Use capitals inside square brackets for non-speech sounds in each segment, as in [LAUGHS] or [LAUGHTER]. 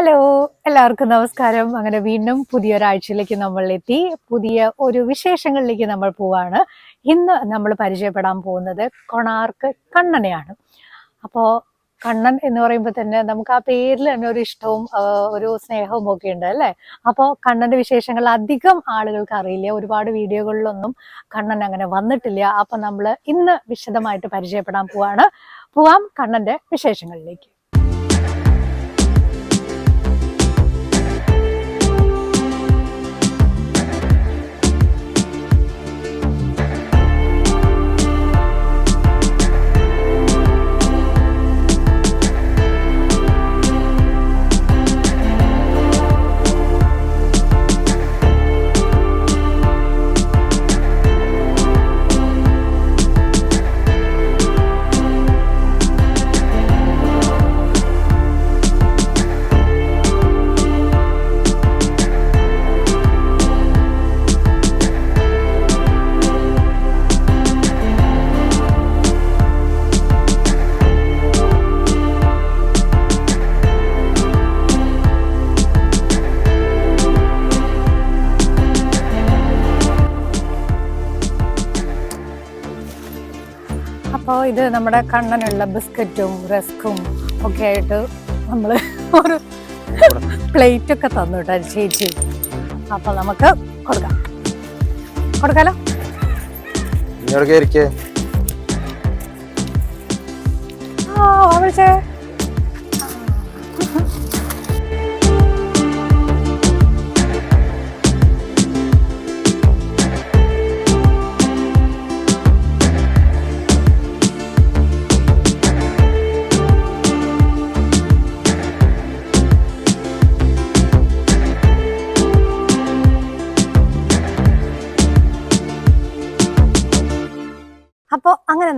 Hello എല്ലാവർക്കും നമസ്കാരം. അങ്ങനെ വീണ്ടും പുതിയൊരാഴ്ചയിലേക്ക് നമ്മൾ എത്തി. പുതിയ ഒരു വിശേഷങ്ങളിലേക്ക് നമ്മൾ പോവാണ്. ഇന്ന് നമ്മൾ പരിചയപ്പെടാൻ പോകുന്നത് കൊണാർക്ക് കണ്ണനെയാണ്. അപ്പോൾ കണ്ണൻ എന്ന് പറയുമ്പോൾ തന്നെ നമുക്ക് ആ പേരിൽ തന്നെ ഒരു ഇഷ്ടവും ഒരു സ്നേഹവും ഒക്കെ ഉണ്ട് അല്ലേ? അപ്പോൾ കണ്ണന്റെ വിശേഷങ്ങൾ അധികം ആളുകൾക്ക് അറിയില്ല. ഒരുപാട് വീഡിയോകളിലൊന്നും കണ്ണൻ അങ്ങനെ വന്നിട്ടില്ല. അപ്പൊ നമ്മൾ ഇന്ന് വിശദമായിട്ട് പരിചയപ്പെടാൻ പോവാണ്. പോവാം കണ്ണന്റെ വിശേഷങ്ങളിലേക്ക്. ഇത് നമ്മുടെ കണ്ണനുള്ള ബിസ്ക്കറ്റും റസ്ക്കും ഒക്കെ ആയിട്ട് നമ്മൾ ഒരു പ്ലേറ്റ് ഒക്കെ തന്നു കേട്ടോ ചേച്ചി. അപ്പൊ നമുക്ക് കൊടുക്കാം. കൊടുക്കാലോ? ഇരിക്കേ? ആ വിളിച്ചേ.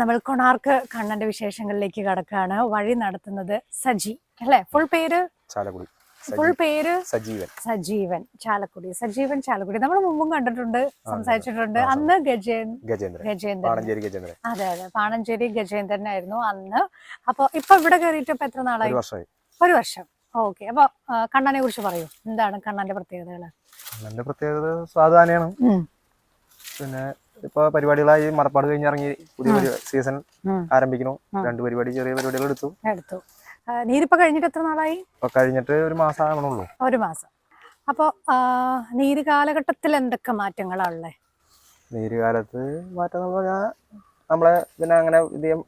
നമ്മൾ കൊണാർക്ക് കണ്ണന്റെ വിശേഷങ്ങളിലേക്ക് കടക്കാണ് വഴി നടത്തുന്നത് സജി അല്ലെ? ഫുൾ പേര്? ചാലക്കുടി. ഫുൾ പേര്? സജീവൻ. സജീവൻ. ചാലക്കുടി. സജീവൻ ചാലക്കുടി. നമ്മൾ മുമ്പും കണ്ടിട്ടുണ്ട് സംസാരിച്ചിട്ടുണ്ട്. അന്ന് ഗജേന്ദ്രൻ. ഗജേന്ദ്രൻ. അതെ അതെ. പാണഞ്ചേരി ഗജേന്ദ്രൻ ആയിരുന്നു അന്ന്. അപ്പൊ ഇപ്പൊ ഇവിടെ കയറിയിട്ട് ഇപ്പൊ എത്ര നാളായി? ഒരു വർഷം. ഓക്കെ അപ്പൊ കണ്ണനെ കുറിച്ച് പറയൂ. എന്താണ് കണ്ണന്റെ പ്രത്യേകതകൾ കണ്ണന്റെ പ്രത്യേകത സ്വാധാനയാണ് പിന്നെ ഇപ്പൊ പരിപാടികളായി മറപ്പാട് കഴിഞ്ഞിറങ്ങി പുതിയ സീസൺ. ആരംഭിക്കുന്നു. രണ്ട് പരിപാടി ചെറിയ പരിപാടികൾ എടുത്തു. എടുത്തു. നീരിപ്പോ കഴിഞ്ഞിട്ട് എത്ര നാളായി? ഇപ്പൊ കഴിഞ്ഞിട്ട് ഒരു മാസം ആവണുള്ളൂ ഒരു മാസം. അപ്പൊ നീര് കാലഘട്ടത്തിൽ എന്തൊക്കെ മാറ്റങ്ങളാണുള്ളത് നീര് കാലത്ത് മാറ്റം എന്ന് പറഞ്ഞാൽ നമ്മളെ പിന്നെ അങ്ങനെ ഇതേം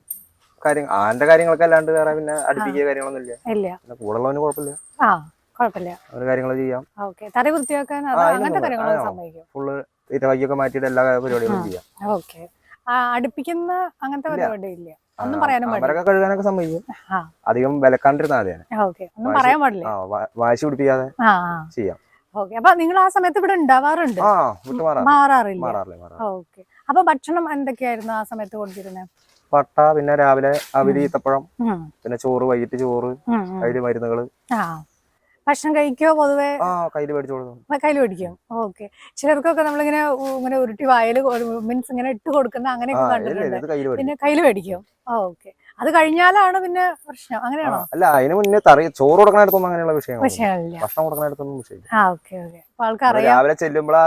കാര്യം ആന്റെ കാര്യങ്ങളൊക്കെ അല്ലാണ്ട് വേറെ പിന്നെ അടുപ്പിക്കുക കാര്യങ്ങളൊന്നും ഇല്ല. ഇല്ല. പിന്നെ കൂടെ ഉള്ളവന് കുഴപ്പമില്ല. ആ കുഴപ്പമില്ല. അവർ കാര്യങ്ങൾ ചെയ്യാം. ഓക്കെ. വൃത്തിയാക്കാൻ അങ്ങനത്തെ കാര്യങ്ങളൊക്കെ. ഫുള്ള് തീറ്റവാക്കിയൊക്കെ മാറ്റിയിട്ട് എല്ലാ പരിപാടികളും. ചെയ്യാം. ഓക്കെ. അടുപ്പിക്കുന്ന അങ്ങനത്തെ. പരിപാടി ഇല്ല. ഒന്നും പറയാനും അവരൊക്കെ കഴുകാനൊക്കെ സമ്മതിക്കും. അധികം വിലക്കാണ്ടിരുന്ന. ഓക്കെ. ഒന്നും വാശി- പറയാൻ പാടില്ല. വാശി പിടിപ്പിക്കാതെ ചെയ്യാം. ഓക്കെ. അപ്പൊ നിങ്ങൾ ആ സമയത്ത് ഇവിടെ ഉണ്ടാവാറുണ്ട്? മാറാറില്ല. മാറാറില്ല. മാറാം ഓക്കെ. അപ്പൊ ഭക്ഷണം എന്തൊക്കെയായിരുന്നു ആ സമയത്ത് കൊടുത്തിരുന്നത് പട്ട പിന്നെ രാവിലെ അവിരി ഈത്തപ്പഴം പിന്നെ ചോറ് വൈകിട്ട് ചോറ് അതിൽ. മരുന്നുകൾ. ഭക്ഷണം കഴിക്കോ പൊതുവെ? കയ്യിൽ കയ്യിൽ മേടിക്കും. ഓക്കെ. ചിലർക്കൊക്കെ നമ്മളിങ്ങനെ ഇങ്ങനെ ഉരുട്ടി വായൽ മീൻസ് ഇങ്ങനെ ഇട്ട് കൊടുക്കുന്ന അങ്ങനെയൊക്കെ കണ്ടിട്ടുണ്ട്. പിന്നെ കയ്യിൽ മേടിക്കും. ഓക്കെ. അത് കഴിഞ്ഞാലാണ് പിന്നെ പ്രശ്നം. അങ്ങനെയാണോ? അല്ല അതിന് മുന്നേ ചോറ് കൊടുക്കണടുത്തൊന്നും അങ്ങനെയുള്ള വിഷയങ്ങൾ പ്രശ്നമില്ല ഭക്ഷണം കൊടുക്കണടുത്തൊന്നും വിഷയമില്ല. ആ ഓക്കെ ഓക്കെ. അപ്പൊ ആൾക്ക് രാവിലെ ചെല്ലുമ്പോൾ ആ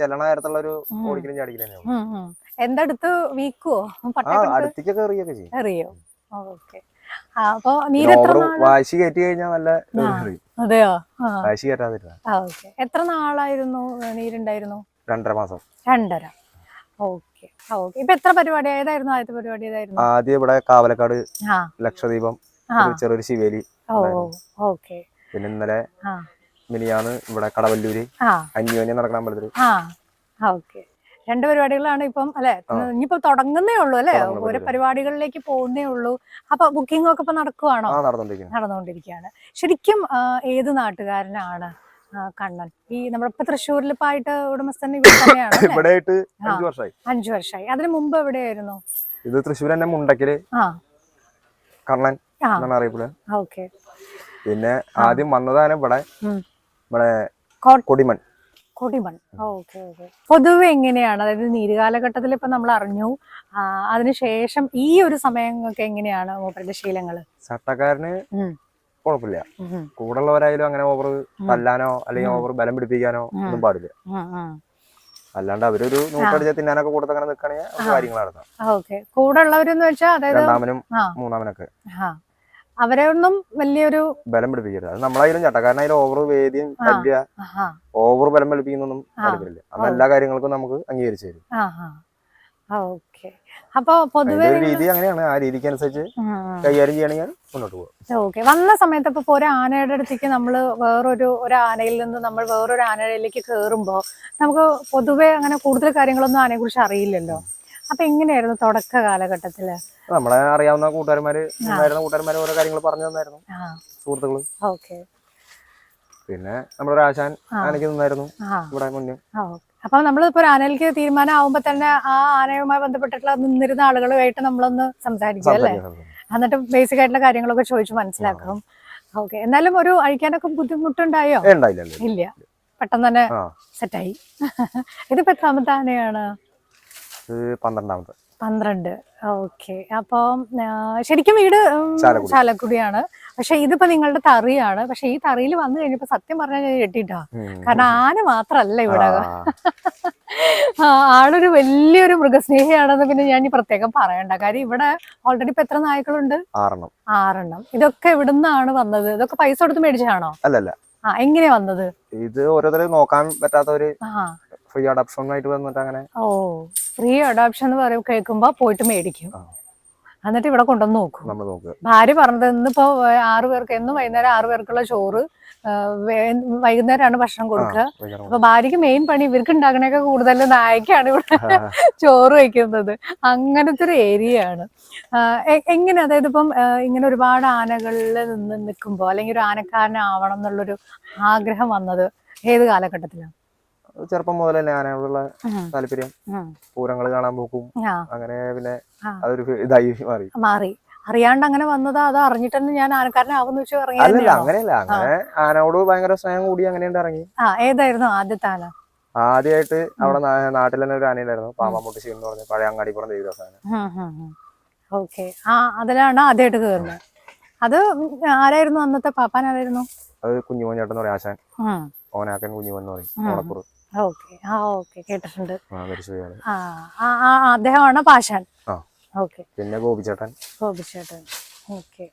ചെല്ലണ നേരത്തുള്ള ഒരു. ഓടിക്കലും ചാടിക്കലും എന്തടുത്ത് വീക്കുവോ? അടുത്തേക്കൊക്കെ എറിയൊക്കെ ചെയ്യും. അറിയോ ഓക്കെ. അപ്പൊ ഓവർ നാൾ വാശി കയറ്റി കഴിഞ്ഞാൽ നല്ല. അതെയോ? വാശി കയറ്റാതിരുന്ന. എത്ര നാളായിരുന്നു നീരുണ്ടായിരുന്നു? രണ്ടര മാസം. രണ്ടര. ഓക്കെ. ഓക്കെ. ഇപ്പൊ എത്ര പരിപാടി ഏതായിരുന്നു ആദ്യത്തെ പരിപാടി ഏതായിരുന്നു? ആദ്യം ഇവിടെ കാവലക്കാട് ലക്ഷദ്വീപം ചെറിയൊരു ശിവേലി ഓക്കെ. പിന്നെ ഇന്നലെ മിനിയാണ് ഇവിടെ കടവല്ലൂര് അന്യോന്യം നടക്കണ അമ്പലത്തിൽ. ഓക്കെ. രണ്ട് പരിപാടികളാണ് ഇപ്പം അല്ലെ? ഇനിയിപ്പോ തുടങ്ങുന്നേ ഉള്ളൂ അല്ലെ? ഓരോ പരിപാടി. പരിപാടികളിലേക്ക് പോകുന്നേ ഉള്ളൂ. അപ്പൊ ബുക്കിംഗ് ഒക്കെ ഇപ്പൊ നടക്കുവാണോ? നടന്നുകൊണ്ടിരിക്കുകയാണ്. ശരിക്കും ഏത് നാട്ടുകാരനാണ് കണ്ണൻ? ഈ നമ്മുടെ ഇപ്പൊ തൃശ്ശൂരിൽ ഇപ്പൊ ആയിട്ട് ഉടമസ്ഥൻ ഇവിടെ തന്നെയാണ്. അഞ്ചു വർഷമായി അതിനു മുമ്പ് എവിടെയായിരുന്നു? ഇത് തൃശ്ശൂർ തന്നെ മുണ്ടക്കൽ കണ്ണൻ എന്നാണ് അറിയപ്പെടുക ഓക്കെ. പിന്നെ ആദ്യം വന്നതാണ് ഇവിടെ. ഇവിടെ കൊടിമൺ. കൊടിമൺ. Okay okay. പൊതുവെ എങ്ങനെയാണ്? അതായത് നീരുകാലഘട്ടത്തിൽ ഇപ്പൊ നമ്മൾ അറിഞ്ഞു. അതിനുശേഷം ഈ ഒരു സമയങ്ങൾക്ക് എങ്ങനെയാണ് മൂപ്പരുടെ ശീലങ്ങൾ? ചട്ടക്കാരന്. കുഴപ്പമില്ല. കൂടുള്ളവരായാലും അങ്ങനെ ഓവർ തല്ലാനോ അല്ലെങ്കിൽ ഓവർ ബലം പിടിപ്പിക്കാനോ ഒന്നും പാടില്ല. അല്ലാണ്ട് അവരൊരു നൂറ്റടിച്ച തിന്നാനൊക്കെ കൊടുത്ത് അങ്ങനെ നിൽക്കണേ കാര്യങ്ങൾ നടത്താം കൂടെ ഉള്ളവരെന്ന് വെച്ചാൽ അതായത് രണ്ടാമനും മൂന്നാമനൊക്കെ. ആ അവരെ ഒന്നും വലിയൊരു ബലം പിടിപ്പിക്കരുത്. അത് നമ്മളായാലും ചട്ടക്കാരനായാലും ഓവർ വേദിയും ഓവർ ബലം പിടിപ്പിക്കുന്നൊന്നും താല്പര്യമില്ല അത് എല്ലാ കാര്യങ്ങൾക്കും നമുക്ക് അംഗീകരിച്ചു തരും. ആഹാ ഓക്കെ. അപ്പൊ പൊതുവെ രീതി അങ്ങനെയാണ്. ആ രീതിക്ക് അനുസരിച്ച് കൈകാര്യം ചെയ്യണമെങ്കിൽ മുന്നോട്ട് പോകും ഓക്കെ. വന്ന സമയത്ത് ഇപ്പൊ ഒരു ആനയുടെ അടുത്തേക്ക് നമ്മൾ വേറൊരു ഒരു ആനയിൽ നിന്ന് നമ്മൾ വേറൊരു ആനയിലേക്ക് കേറുമ്പോ നമുക്ക് പൊതുവെ അങ്ങനെ കൂടുതൽ കാര്യങ്ങളൊന്നും ആനയെ കുറിച്ച് അറിയില്ലല്ലോ. അപ്പൊ എങ്ങനെയായിരുന്നു തുടക്ക കാലഘട്ടത്തിൽ? നമ്മളെ അറിയാവുന്ന കൂട്ടുകാരന്മാര് ഉണ്ടായിരുന്ന കൂട്ടുകാരന്മാര് ഓരോ കാര്യങ്ങൾ പറഞ്ഞു തന്നായിരുന്നു. സുഹൃത്തുക്കൾ. ഓക്കെ. പിന്നെ നമ്മുടെ ആശാൻ ആനയ്ക്ക് നിന്നായിരുന്നു ഇവിടെ മുന്നേ. അപ്പൊ നമ്മളിപ്പോ ഒരു ആനയിലേക്ക് തീരുമാനം ആവുമ്പോ തന്നെ ആ ആനയുമായി ബന്ധപ്പെട്ടിട്ടുള്ള നിന്നിരുന്ന ആളുകളുമായിട്ട് നമ്മളൊന്ന് സംസാരിക്കും അല്ലേ? എന്നിട്ട് ബേസിക് ആയിട്ടുള്ള കാര്യങ്ങളൊക്കെ ചോദിച്ചു മനസ്സിലാക്കും. ഓക്കെ. എന്നാലും ഒരു അഴിക്കാനൊക്കെ ബുദ്ധിമുട്ടുണ്ടായോ. ഇല്ല പെട്ടെന്ന് തന്നെ സെറ്റായി ഇതിപ്പോ എത്രാമത്തെ ആനയാണ്? ഇത് പന്ത്രണ്ടാമത്തെ പന്ത്രണ്ട്. ഓക്കെ. അപ്പം ശരിക്കും വീട് ചാലക്കുടിയാണ്. പക്ഷെ ഇതിപ്പോ നിങ്ങളുടെ തറിയാണ്. പക്ഷെ ഈ തറിയിൽ വന്നു കഴിഞ്ഞപ്പോ സത്യം പറഞ്ഞാൽ ഞാൻ കാരണം ആന മാത്രല്ല ഇവിടെ. ആളൊരു വലിയൊരു മൃഗസ്നേഹിയാണെന്ന് പിന്നെ ഞാൻ ഈ പ്രത്യേകം പറയണ്ട. കാര്യം ഇവിടെ ഓൾറെഡി ഇപ്പൊ എത്ര നായ്ക്കളുണ്ട്? ആറെണ്ണം. ആറെണ്ണം. ഇതൊക്കെ ഇവിടുന്നാണ് വന്നത്? ഇതൊക്കെ പൈസ കൊടുത്ത് മേടിച്ചാണോ അല്ലല്ല. ആ എങ്ങനെയാ വന്നത്? ഇത് ഓരോരുത്തരും നോക്കാൻ പറ്റാത്തവര് ആ. ഫ്രീ അഡോപ്ഷൻ ആയിട്ട് വന്നിട്ട് അങ്ങനെ? ഓ ഫ്രീ അഡോപ്ഷൻ എന്ന് പറയും കേൾക്കുമ്പോ പോയിട്ട് മേടിക്കും. എന്നിട്ട് ഇവിടെ കൊണ്ടുവന്ന് നോക്കും. നമ്മൾ നോക്കുക ഭാര്യ പറഞ്ഞത് ഇന്നിപ്പോ ആറു പേർക്ക് എന്നും വൈകുന്നേരം ആറു പേർക്കുള്ള ചോറ് വൈകുന്നേരമാണ് ഭക്ഷണം കൊടുക്കുക. അപ്പൊ ഭാര്യക്ക് മെയിൻ പണി ഇവർക്ക് ഉണ്ടാക്കണേക്കാൾ കൂടുതൽ നായക്കാണ് ഇവിടെ ചോറ് വയ്ക്കുന്നത്. അങ്ങനത്തെ ഒരു ഏരിയ ആണ്. എങ്ങനെ അതായത് ഇപ്പം ഇങ്ങനെ ഒരുപാട് ആനകളിൽ നിന്ന് നിൽക്കുമ്പോ അല്ലെങ്കിൽ ഒരു ആനക്കാരനാവണം എന്നുള്ളൊരു ആഗ്രഹം വന്നത് ഏത് കാലഘട്ടത്തിലാണ്? ചെറുപ്പം മുതൽ തന്നെ ആനയോടുള്ള. താല്പര്യം. പൂരങ്ങൾ കാണാൻ പോക്കും. അങ്ങനെ പിന്നെ അതൊരു ഇതായി മാറി. മാറി. അറിയാണ്ട് അങ്ങനെ വന്നതാ അത് അറിഞ്ഞിട്ട് തന്നെ ഞാൻ ആനക്കാരനാവുന്ന വെച്ച് ഇറങ്ങി അല്ലല്ല? അങ്ങനെയല്ല. അങ്ങനെ ആനയോട് ഭയങ്കര സ്നേഹം കൂടി അങ്ങനെയുണ്ട് ഇറങ്ങി. ആ ഏതായിരുന്നു ആദ്യത്തെ ആന ആദ്യമായിട്ട് അവിടെ നാട്ടിൽ തന്നെ ഒരു ആനയിലായിരുന്നു പാമ്പാമ്പുട്ടി സീൻ എന്ന് പറഞ്ഞ പഴയ അങ്ങാടിപ്പുറം ദേവിദാസ് ആന ഓക്കെ. ആ അതിലാണ് ആദ്യമായിട്ട് കയറുന്നത് അത് ആരായിരുന്നു അന്നത്തെ പാപ്പാൻ ആരായിരുന്നു? അത് കുഞ്ഞുമോൻ ചേട്ടൻ എന്ന് പറയും ആശാൻ. ഓനാക്കൻ കുഞ്ഞുമോൻ എന്ന് പറയും. ഓണക്കുറ്. ഓക്കെ. ആ ഓക്കെ. കേട്ടിട്ടുണ്ട്. ആ ആ ആ ആ, അദ്ദേഹമാണ് പാഷാൻ. ഓക്കെ. പിന്നെ ഗോപിച്ചേട്ടൻ. ഗോപിച്ചേട്ടൻ. ഓക്കെ.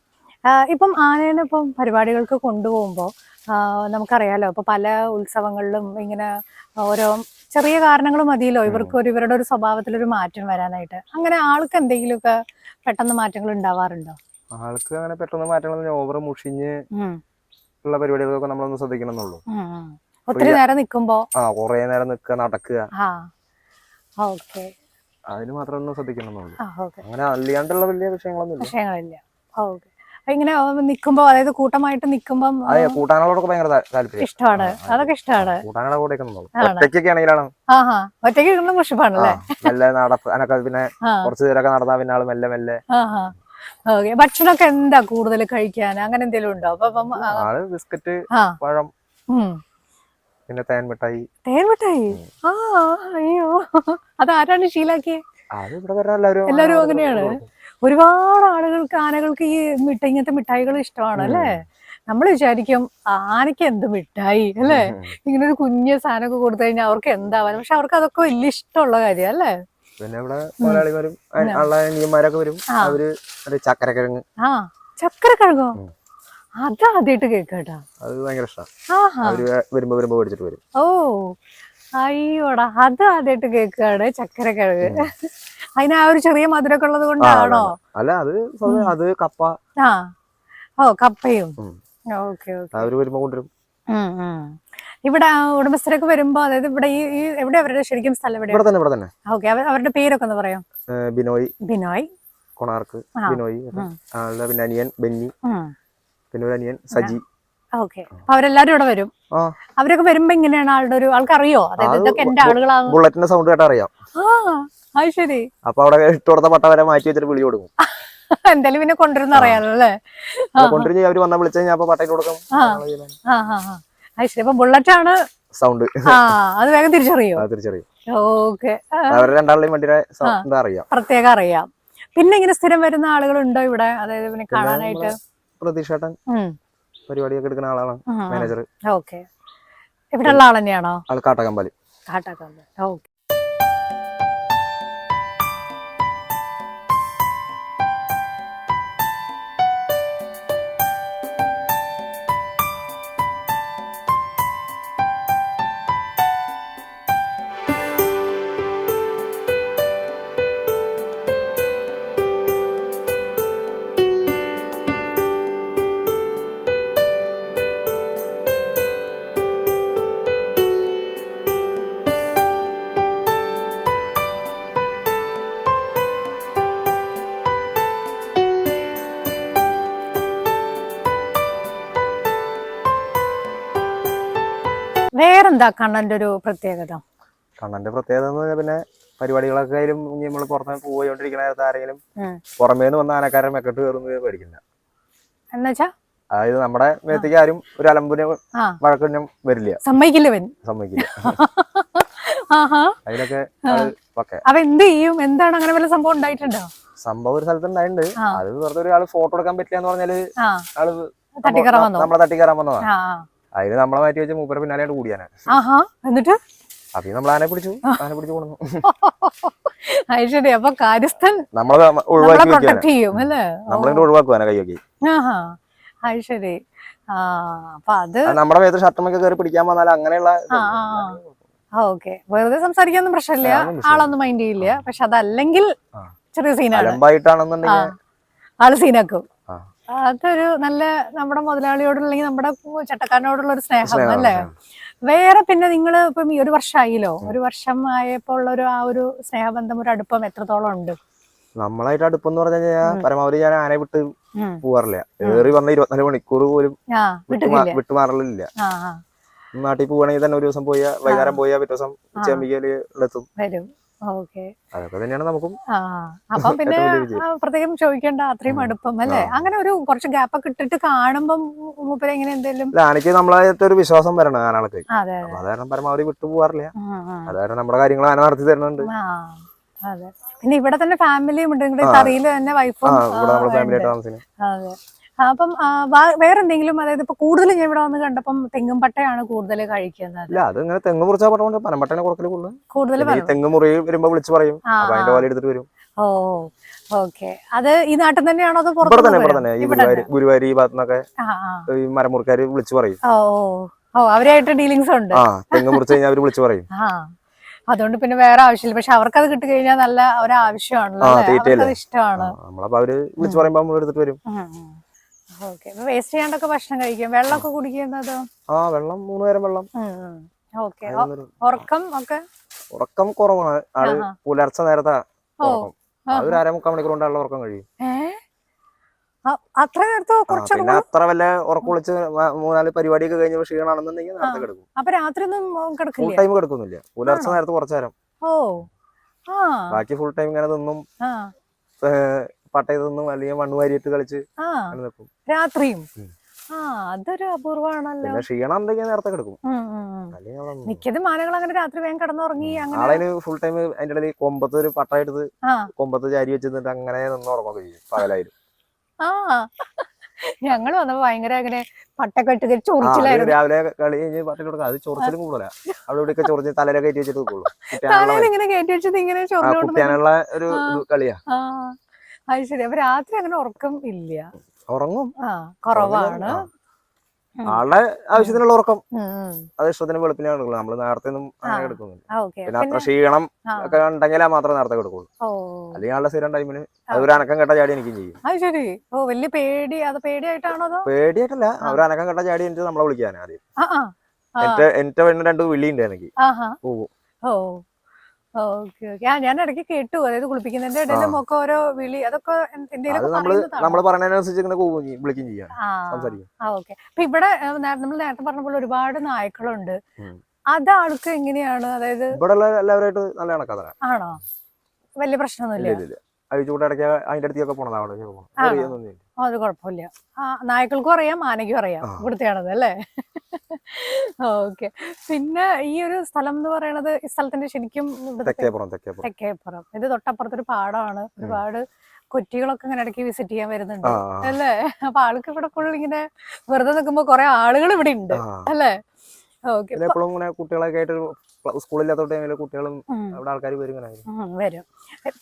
ഇപ്പം ആനേനെ ഇപ്പം പരിപാടികൾക്ക് കൊണ്ടുപോകുമ്പോൾ നമുക്കറിയാലോ ഇപ്പൊ പല ഉത്സവങ്ങളിലും ഇങ്ങനെ ഓരോ ചെറിയ കാരണങ്ങൾ മതിയല്ലോ. ഇവർക്ക് ഒരു ഇവരുടെ ഒരു സ്വഭാവത്തിലൊരു മാറ്റം വരാനായിട്ട്. അങ്ങനെ ആൾക്ക് എന്തെങ്കിലുമൊക്കെ പെട്ടെന്ന് മാറ്റങ്ങൾ ഉണ്ടാവാറുണ്ടോ? ആൾക്ക് അങ്ങനെ പെട്ടെന്ന് മാറ്റങ്ങൾ ഓവർ മുഷിഞ്ഞ് ഉള്ള പരിപാടികളൊക്കെ നമ്മളൊന്ന് ശ്രദ്ധിക്കണം എന്നുള്ളൂ. ഒത്തിരി നേരം നിൽക്കുമ്പോ ആ കുറെ നേരം നിൽക്കുക നടക്കുക. അതിന് മാത്രം ഒന്നും ശ്രദ്ധിക്കണമെന്നുള്ളൂ. അങ്ങനെ അല്ലാണ്ടുള്ള വലിയ വിഷയങ്ങളൊന്നും വിഷയങ്ങളില്ല. ഓക്കെ. ഇങ്ങനെ നിക്കുമ്പോ അതായത് കൂട്ടമായിട്ട് നിൽക്കുമ്പം അതെ കൂട്ടാനോടൊക്കെ ഭയങ്കര താല്പര്യം. ഇഷ്ടമാണ്. അതൊക്കെ ഇഷ്ടമാണ്. കൂട്ടാനോടെ കൂടെ. ഒറ്റയ്ക്കൊക്കെ ആണെങ്കിലാണ്. ഒറ്റയ്ക്ക് കിട്ടുന്ന മുഷിപ്പാണല്ലേ മെല്ലെ നടപ്പ് അനക്ക പിന്നെ കുറച്ച് നേരമൊക്കെ നടന്നാ പിന്നെ ആൾ മെല്ലെ മെല്ലെ. ഓക്കെ. ഭക്ഷണമൊക്കെ എന്താ കൂടുതൽ കഴിക്കാൻ? അങ്ങനെ എന്തെങ്കിലും ഉണ്ടോ? അപ്പൊ ആൾ ബിസ്ക്കറ്റ് പഴം. പിന്നെ തേൻ മിഠായി. തേൻ മിഠായി? ആ അയ്യോ. ആരാണ് ഷീലാക്കിയേ അത് ഇവിടെ വരുന്ന എല്ലാവരും എല്ലാവരും അങ്ങനെയാണ്. ഒരുപാട് ആളുകൾക്ക് ആനകൾക്ക് ഈ മിഠ ഇങ്ങനത്തെ മിഠായികൾ ഇഷ്ടമാണ് അല്ലേ? നമ്മൾ വിചാരിക്കും ആനയ്ക്ക് എന്ത് മിഠായി അല്ലേ? ഇങ്ങനെ ഒരു കുഞ്ഞ് സാധനമൊക്കെ കൊടുത്തു കഴിഞ്ഞാൽ അവർക്ക് എന്താവാൻ പക്ഷെ അവർക്ക് അതൊക്കെ വലിയ ഇഷ്ടമുള്ള കാര്യം അല്ലേ? പിന്നെ ഇവിടെ മലയാളിമാരും അള്ളനിയന്മാരൊക്കെ വരും അവർ ചക്കരക്കിഴങ്ങ്. ആ ചക്കരക്കിഴങ്ങോ. അതാദ്യമായിട്ട് കേക്കട്ടാ. അത് ഭയങ്കര ഇഷ്ടമാണ് വരുമ്പോ വരുമ്പോ മേടിച്ചിട്ട് വരും. ഓ അയ്യോടാ അത് ആദ്യമായിട്ട് കേക്കാണ് ചക്കരക്കിഴങ്ങ്. അതിന് ആ ഒരു ചെറിയ മധുരമൊക്കെ ഉള്ളത് കൊണ്ടാണോ? അല്ല അത് അത് കപ്പ. ആ. ഓ കപ്പയും. Okay okay. അവർ വരുമ്പോ കൊണ്ടുവരും. ഇവിടെ ഉടമസ്ഥരൊക്കെ വരുമ്പോ അതായത് ഇവിടെ ഈ എവിടെ അവരുടെ ശരിക്കും സ്ഥലം ഇവിടെ തന്നെ ഇവിടെ തന്നെ. ഓക്കെ അവരുടെ പേരൊക്കെ ഒന്ന് പറയാം? ബിനോയ്. ബിനോയ്. കൊണാർക്ക്. ബിനോയ്. പിന്നെ അനിയൻ ബെന്നി. പിന്നെ ഒരു അനിയൻ സജി. ഓക്കെ. അപ്പൊ അവരെല്ലാരും ഇവിടെ വരും. അവരൊക്കെ വരുമ്പോ ഇങ്ങനെയാണ് ആളുടെ ഒരു ആൾക്കറിയോ? അതായത് അത് ഇതൊക്കെ എന്റെ ആളുകളാണ്. ബുള്ളറ്റിന്റെ സൗണ്ട് കേട്ടാ അറിയാം. അത് ശരി. അപ്പൊ അവിടെ ഇട്ട് കൊടുത്ത പട്ട വരെ മാറ്റി വെച്ചിട്ട് വിളി കൊടുക്കും. [LAUGHS] എന്തായാലും പിന്നെ കൊണ്ടുവരുന്ന അറിയാലോ അല്ലേ? ആ, അവർ വന്നാ വിളിച്ചു കഴിഞ്ഞാൽ പട്ടയിട്ട് കൊടുക്കും. അത് ശരി. അപ്പൊ ബുള്ളറ്റ് ആണ് സൗണ്ട് അത് വേഗം തിരിച്ചറിയോ? തിരിച്ചറിയും. ഓക്കെ. അവരുടെ രണ്ടാളുടെയും വണ്ടിയുടെ സൗണ്ട് അറിയാം. പ്രത്യേകം അറിയാം. പിന്നെ ഇങ്ങനെ സ്ഥിരം വരുന്ന ആളുകൾ ഉണ്ടോ ഇവിടെ? അതായത് പിന്നെ കാണാനായിട്ട്? പ്രതീക്ഷേട്ടൻ. പരിപാടിയൊക്കെ എടുക്കുന്ന ആളാണ് മാനേജർ ഓക്കെ. ഇവിടെ ഉള്ള ആൾ തന്നെയാണോ ആൾ കാട്ടകമ്പാലി കാട്ടാക്കമ്പാലി. ഓക്കെ. വേറെന്താ കണ്ണന്റെ ഒരു പ്രത്യേകത? കണ്ണന്റെ പ്രത്യേകത എന്ന് പറഞ്ഞാൽ പിന്നെ പരിപാടികളൊക്കെ ആയാലും നമ്മൾ പുറത്ത് പോയിക്കൊണ്ടിരിക്കുന്ന നേരത്ത് ആരെങ്കിലും പുറമേന്ന് വന്ന ആനക്കാരൻ മെക്കെട്ട് കയറുന്നത് പേടിക്കില്ല. എന്നുവെച്ചാ അതായത് നമ്മുടെ മേത്തേക്ക് ആരും ഒരു അലമ്പിനും വഴക്കിനും വരില്ല. സമ്മതിക്കില്ല സമ്മതിക്കില്ല. ആഹാ. അതിനൊക്കെ അപ്പൊ എന്ത് ചെയ്യും? എന്താണ് അങ്ങനെ വല്ല സംഭവം ഉണ്ടായിട്ടുണ്ടോ? സംഭവം ഒരു സ്ഥലത്ത് ഉണ്ടായിട്ടുണ്ട്. അത് വെറുതെ ഒരാൾ ഫോട്ടോ എടുക്കാൻ പറ്റില്ല എന്ന് പറഞ്ഞാൽ ആൾ നമ്മളെ തട്ടിക്കറാൻ വന്നതാണ് അതിന് നമ്മളെ മാറ്റി വെച്ച മൂപ്പര പിന്നാലെ കൂടിയാന്. ആഹാ എന്നിട്ട്? അപ്പൊ നമ്മൾ ആനെ പിടിച്ചു. ആനെ പിടിച്ചു കൊണ്ടു ശരി അപ്പൊ കാര്യസ്ഥൻ നമ്മളെ ഒഴിവാക്കി നമ്മളിങ്ങനെ ഒഴിവാക്കുവാനെ കൈയൊക്കെ? ശരി. ആ അപ്പൊ അത് നമ്മുടെ മേത്ത് ഷർട്ടുമൊക്കെ കയറി പിടിക്കാൻ വന്നാൽ അങ്ങനെയുള്ള ഓക്കെ. വെറുതെ സംസാരിക്കാനൊന്നും പ്രശ്നമില്ല. ആളൊന്നും മൈൻഡ് ചെയ്യില്ല. പക്ഷെ അതല്ലെങ്കിൽ. ചെറിയ സീനാണ് ആൾ സീനാക്കും. അതൊരു നല്ല നമ്മുടെ മുതലാളിയോടുള്ള നമ്മുടെ ചട്ടക്കാരനോടുള്ള ഒരു സ്നേഹം അല്ലേ? വേറെ പിന്നെ നിങ്ങൾ ഇപ്പം ഈ ഒരു വർഷമായില്ലോ? ഒരു വർഷം ആയപ്പോൾ ഉള്ള ഒരു ആ ഒരു സ്നേഹബന്ധം ഒരു അടുപ്പം എത്രത്തോളം ഉണ്ട്? നമ്മളായിട്ട് അടുപ്പം എന്ന് പറഞ്ഞു കഴിഞ്ഞാൽ പരമാവധി ഞാൻ ആനെ വിട്ട് പോവാറില്ല. ഏറി വന്ന ഇരുപത്തിനാല് മണിക്കൂർ പോലും വിട്ടുമാറലില്ല നാട്ടിൽ പോവാണെങ്കിൽ തന്നെ ഒരു ദിവസം പോയാ വൈകുന്നേരം പോയാ പിറ്റേ ദിവസം ഉച്ചയാകുമ്പോഴേക്കും ഓക്കെ അതൊക്കെ തന്നെയാണ് നമുക്കും അപ്പം പിന്നെ പ്രത്യേകം ചോദിക്കേണ്ട അത്രയും അടുപ്പം അല്ലേ? അങ്ങനെ ഒരു കുറച്ച് ഗ്യാപ്പ് ഒക്കെ ഇട്ടിട്ട് കാണുമ്പം മൂപ്പര് എങ്ങനെ എന്തെങ്കിലും ആനയ്ക്ക് നമ്മളായിട്ട് ഒരു വിശ്വാസം വരണം ആനകൾക്ക് അതെ കാരണം പരമാവധി വിട്ടു പോവാറില്ല. ഉം, ഉം. അത് കാരണം നമ്മുടെ കാര്യങ്ങൾ ആന നടത്തി തരുന്നുണ്ട്. അതെ. പിന്നെ ഇവിടെ തന്നെ ഫാമിലിയും ഉണ്ട്. നിങ്ങളുടെ ആ. തന്നെ വൈഫും അതെ. അപ്പം വേറെ എന്തെങ്കിലും വേറെന്തെങ്കിലും അതായത് ഇപ്പൊ കൂടുതൽ ഞാൻ ഇവിടെ വന്ന് കണ്ടപ്പം തെങ്ങും പട്ടയാണ് കൂടുതൽ കഴിക്കുന്നത്. ഇല്ല അത് ഇങ്ങനെ തെങ്ങ് മുറിച്ചാൽ പടമുണ്ട് പനമ്പട്ടനെ കൊടുക്കൽ കൂടുതൽ തെങ്ങ് മുറി വരുമ്പോ വിളിച്ചു പറയും. അതിന്റെ പോലെ എടുത്തിട്ട് വരും. ഓ ഓക്കെ. അത് ഈ നാട്ടിൽ തന്നെയാണോ അതോ ഇവിടെ തന്നെ ഇവിടെ? തന്നെ ഈ ഗുരുവായൂർ ഗുരുവായൂർ ഈ ഭാഗത്തുനിന്നൊക്കെ ഈ മരമുറിക്കാര് വിളിച്ചു പറയും. ഓ ഓ. അവരായിട്ട് ഡീലിങ്സ് ഉണ്ട്. ആ തെങ്ങ് മുറിച്ച് കഴിഞ്ഞാൽ അവർ വിളിച്ചു പറയും. അതുകൊണ്ട് പിന്നെ വേറെ ആവശ്യമില്ല. പക്ഷെ അവർക്ക് അത് കിട്ടി കഴിഞ്ഞാൽ നല്ല ഒരു? തീറ്റയല്ലേ? ഇഷ്ടമാണ്. നമ്മളപ്പോ അവർ വിളിച്ചു പറയുമ്പോ നമ്മൾ എടുത്തിട്ട് വരും. ഓക്കെ വേസ്റ്റ് ചെയ്യാണ്ടൊക്കെ ഭക്ഷണം കഴിക്കും. വെള്ളമൊക്കെ കുടിക്കുന്നത് ആ വെള്ളം മൂന്ന് നേരം വെള്ളം. ഓക്കെ ഉറക്കം ഒക്കെ? ഉറക്കം കുറവാണ്. ആൾ. പുലർച്ചെ നേരത്തെ അതൊരു അരമുക്കാൽ മണിക്കൂർ കൊണ്ടുള്ള ഉറക്കം കഴിയും. അത്ര നേരത്തെ? പിന്നെ അത്ര വല്ല ഉറക്കൊളിച്ച് മൂന്നാൽ പരിപാടിയൊക്കെ കഴിഞ്ഞ ക്ഷീണാണെന്നുണ്ടെങ്കിൽ നേരത്തെ കിടക്കും. അപ്പൊ രാത്രി ഒന്നും ഫുൾ കിടക്കില്ല ടൈം കിടക്കുന്നില്ല. പുലർച്ചെ നേരത്തെ കുറച്ചു നേരം. ഓ ബാക്കി ഫുൾ ടൈം ഇങ്ങനെ നിന്നും ആ പട്ടയിൽ നിന്നും അല്ലെങ്കിൽ മണ്ണുവാരിയിട്ട് കളിച്ച് നിൽക്കും രാത്രിയും? ആ അതൊരു അപൂർവമാണല്ലോ ക്ഷീണം എന്തെങ്കിലും നേരത്തെ കിടക്കും. മിക്കതും മാനകൾ അങ്ങനെ രാത്രി വേഗം കിടന്നുറങ്ങി അങ്ങനെ ഫുൾ ടൈം അതിന്റെ ഇടയിൽ കൊമ്പത്ത് ഒരു പട്ട എടുത്ത് കൊമ്പത്ത് ചാരി വെച്ചിട്ട് അങ്ങനെ നിന്ന് ഉറങ്ങുക ചെയ്യും പകലായാലും ആ. ഞങ്ങൾ വന്നപ്പോ ഭയങ്കര അങ്ങനെ പട്ടൊക്കെ ഇട്ട് ആ, അത് ചൊറിച്ചിലായിരുന്നു. രാവിലെ കളി കഴിഞ്ഞ് പട്ടിൽ കൊടുക്കാം. അത് ചൊറിച്ചിലും കൂടുതലാ. അവിടെ ഇവിടെ ചൊറിഞ്ഞ് തലയിലൊക്കെ കയറ്റി വെച്ചിട്ട് നിൽക്കുള്ളൂ ഇങ്ങനെ കയറ്റി വെച്ചിട്ട് ഇങ്ങനെ കുട്ടിയാനുള്ള ഒരു കളിയാ. അത് ശരി. അപ്പൊ രാത്രി അങ്ങനെ ഉറക്കം ഇല്ല. ഉറങ്ങും. ആ കുറവാണ്. ആളുടെ ആവശ്യത്തിനുള്ള ഉറക്കം. അത് ഇഷ്ടത്തിന് വെളുപ്പിനാണ് നമ്മൾ നേരത്തെ ഒന്നും അങ്ങനെ എടുക്കുന്നില്ല. പിന്നെ അത്ര ക്ഷീണം. ഒക്കെ ഉണ്ടെങ്കിലേ മാത്രമേ നേരത്തെ എടുക്കുള്ളൂ അല്ലെങ്കിൽ ആളുടെ സ്ഥിരം ടൈമിന് അത് ഒരു അനക്കം കെട്ട ചാടി എനിക്കും ചെയ്യും. ശരി. ഓ വലിയ പേടി. അത് പേടിയായിട്ടാണോ പേടിയായിട്ടല്ല. അവർ അനക്കം കെട്ട ചാടി എനിക്ക് നമ്മളെ വിളിക്കാൻ ആദ്യം. എന്റെ എന്റെ പെണ്ണ് രണ്ട് വിളിയുണ്ട് എനിക്ക്. പോകും ഓക്കെ ഓക്കെ. ആ ഞാൻ ഇടയ്ക്ക് കേട്ടു. അതായത് കുളിപ്പിക്കുന്നതിന്റെ ഇടയിലും. ഒക്കെ ഓരോ വിളി അതൊക്കെ നമ്മൾ പറയുന്നതിനനുസരിച്ച് ഇങ്ങനെ പോകും ചെയ്യും, സംസാരിക്കും. ആ ഓക്കെ. അപ്പൊ ഇവിടെ നമ്മൾ നേരത്തെ പറഞ്ഞ പോലെ ഒരുപാട് നായ്ക്കളുണ്ട്. അത് ആൾക്ക് എങ്ങനെയാണ്? അതായത് ഇവിടെ എല്ലാവരുമായിട്ട് നല്ല കണക്കാ. ആണോ? വലിയ പ്രശ്നമൊന്നുമില്ല. അതിന്റെ അടുത്തൊക്കെ പോണത് അത് കുഴപ്പമില്ല. ആ നായ്ക്കൾക്കും അറിയാം ആനയ്ക്കും അറിയാം. ഇവിടുത്തെയാണത് അല്ലേ? ഓക്കെ. പിന്നെ ഈ ഒരു സ്ഥലം എന്ന് പറയുന്നത് ഈ സ്ഥലത്തിന്റെ ശരിക്കും തെക്കേപ്പുറം ഇത് തൊട്ടപ്പുറത്തൊരു പാടമാണ്. ഒരുപാട് കൊറ്റികളൊക്കെ ഇങ്ങനെ ഇടയ്ക്ക് വിസിറ്റ് ചെയ്യാൻ വരുന്നുണ്ട് അല്ലേ? അപ്പൊ ആൾക്ക് ഇവിടെ ഫുൾ ഇങ്ങനെ വെറുതെ നിൽക്കുമ്പോ കുറെ ആളുകൾ ഇവിടെ ഉണ്ട് അല്ലേ? ഓക്കെ. പിന്നെ എപ്പോഴും ഇങ്ങനെ കുട്ടികളൊക്കെ ആയിട്ട് സ്കൂളില്ലാത്ത ടൈമിൽ കുട്ടികളും അവിടെ ആൾക്കാർ വരും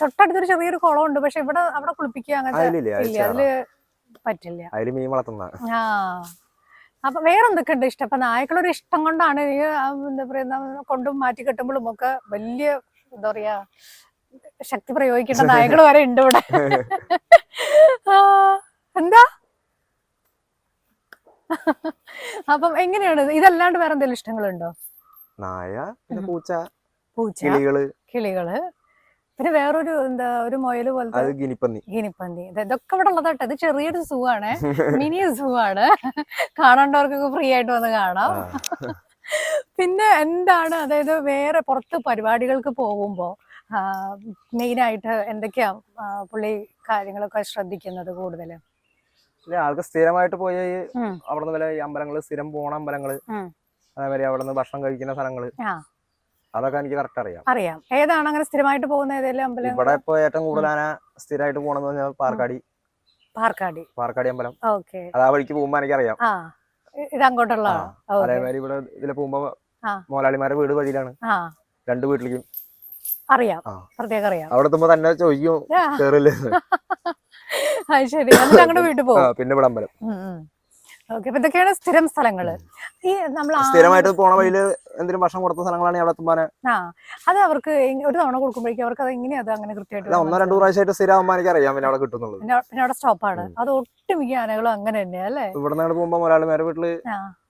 തൊട്ടടുത്തൊരു ചെറിയൊരു കുളം ഉണ്ട് പക്ഷെ ഇവിടെ അവിടെ കുളിപ്പിക്കുക അങ്ങനെ അതിൽ പറ്റില്ല. അതിൽ മീൻ വളർത്തുന്ന ആ. അപ്പൊ വേറെ എന്തൊക്കെ ഉണ്ട് ഇഷ്ടം? അപ്പൊ നായ്ക്കളൊരു ഇഷ്ടം കൊണ്ടാണ് ഈ എന്താ പറയുന്ന കൊണ്ടും മാറ്റി കെട്ടുമ്പോഴും ഒക്കെ വലിയ എന്താ പറയാ ശക്തി പ്രയോഗിക്കേണ്ട [LAUGHS] നായകൾ വരെ ഉണ്ട് ഇവിടെ. എന്താ? അപ്പം എങ്ങനെയാണ്? ഇതല്ലാണ്ട് വേറെ എന്തെങ്കിലും ഇഷ്ടങ്ങളുണ്ടോ? നായ പൂച്ച പൂച്ച കിളികൾ. കിളികൾ. പിന്നെ വേറൊരു എന്താ ഒരു മൊയൽ പോലത്തെ അത് ഗിനിപ്പന്നി. ഗിനിപ്പന്തി ഇത് ഇതൊക്കെ ഇവിടെ ഉള്ളതാട്ടെ. ഇത് ചെറിയൊരു സൂ ആണ്. [LAUGHS] മിനി സൂ ആണ്. കാണേണ്ടവർക്കൊക്കെ ഫ്രീ ആയിട്ട് വന്ന് കാണാം. പിന്നെ എന്താണ് അതായത് വേറെ പുറത്ത് പരിപാടികൾക്ക് പോകുമ്പോ മെയിൻ ആയിട്ട് എന്തൊക്കെയാ പുള്ളി കാര്യങ്ങളൊക്കെ ശ്രദ്ധിക്കുന്നത് കൂടുതൽ? ഇല്ല ആൾക്ക് സ്ഥിരമായിട്ട് പോയി. അവിടെ നിന്ന് വല്ല അമ്പലങ്ങൾ സ്ഥിരം പോണ അമ്പലങ്ങൾ. അതേപോലെ അവിടെ നിന്ന് ഭക്ഷണം കഴിക്കുന്ന സ്ഥലങ്ങൾ. അതൊക്കെ എനിക്ക് കറക്റ്റ് അറിയാം. അറിയാം. ഏതാണ് അങ്ങനെ സ്ഥിരമായിട്ട് പോകുന്ന ഏതെങ്കിലും അമ്പലം? ഇവിടെ ഇപ്പൊ ഏറ്റവും കൂടുതൽ ആന സ്ഥിരമായിട്ട് പോണെന്ന് പറഞ്ഞാൽ പാർക്കാടി പാർക്കാടി പാർക്കാടി അമ്പലം. ഓക്കെ. അതാ ആ വഴിക്ക് പോകുമ്പോ എനിക്കറിയാം. ഇത് അങ്ങോട്ടുള്ള. അതേമാതിരി ഇവിടെ ഇതിലെ പോകുമ്പോ മോലാളിമാരുടെ വീട് വഴിയിലാണ്. രണ്ട് വീട്ടിലേക്കും. അറിയാം. പ്രത്യേകം അറിയാം. അവിടെ എത്തുമ്പോ തന്നെ ചോദിക്കും കേറില്ലേ [LAUGHS] ശരി. അങ്ങോട്ട് വീട്ടിൽ ആ പോകും. പിന്നെ ഇവിടെ അമ്പലം. ഓക്കെ അപ്പൊ ഇതൊക്കെയാണ് സ്ഥിരം സ്ഥലങ്ങൾ. ഈ നമ്മൾ സ്ഥിരമായിട്ട് പോണ വഴിയിൽ എന്തെങ്കിലും ഭക്ഷണം കൊടുത്ത സ്ഥലങ്ങളാണ് അവിടെ ആ അത് അവർക്ക് ഒരു തവണ കൊടുക്കുമ്പോഴേക്കും അവർക്ക് അത് എങ്ങനെയാ അത് അങ്ങനെ കൃത്യമായിട്ട് ഒന്നോ രണ്ടോ പ്രാവശ്യമായിട്ട് സ്ഥിരമാകുമ്പോ എനിക്ക് അറിയാം പിന്നെ അവിടെ കിട്ടുന്നുള്ളൂ പിന്നെ അവിടെ സ്റ്റോപ്പാണ്. അത് അത് ഒട്ടുമിക്ക ആനകളും അങ്ങനെ തന്നെയാ അല്ലേ? ഇവിടെ നിന്ന് പോകുമ്പോ മോലാളിമാരുടെ വീട്ടിൽ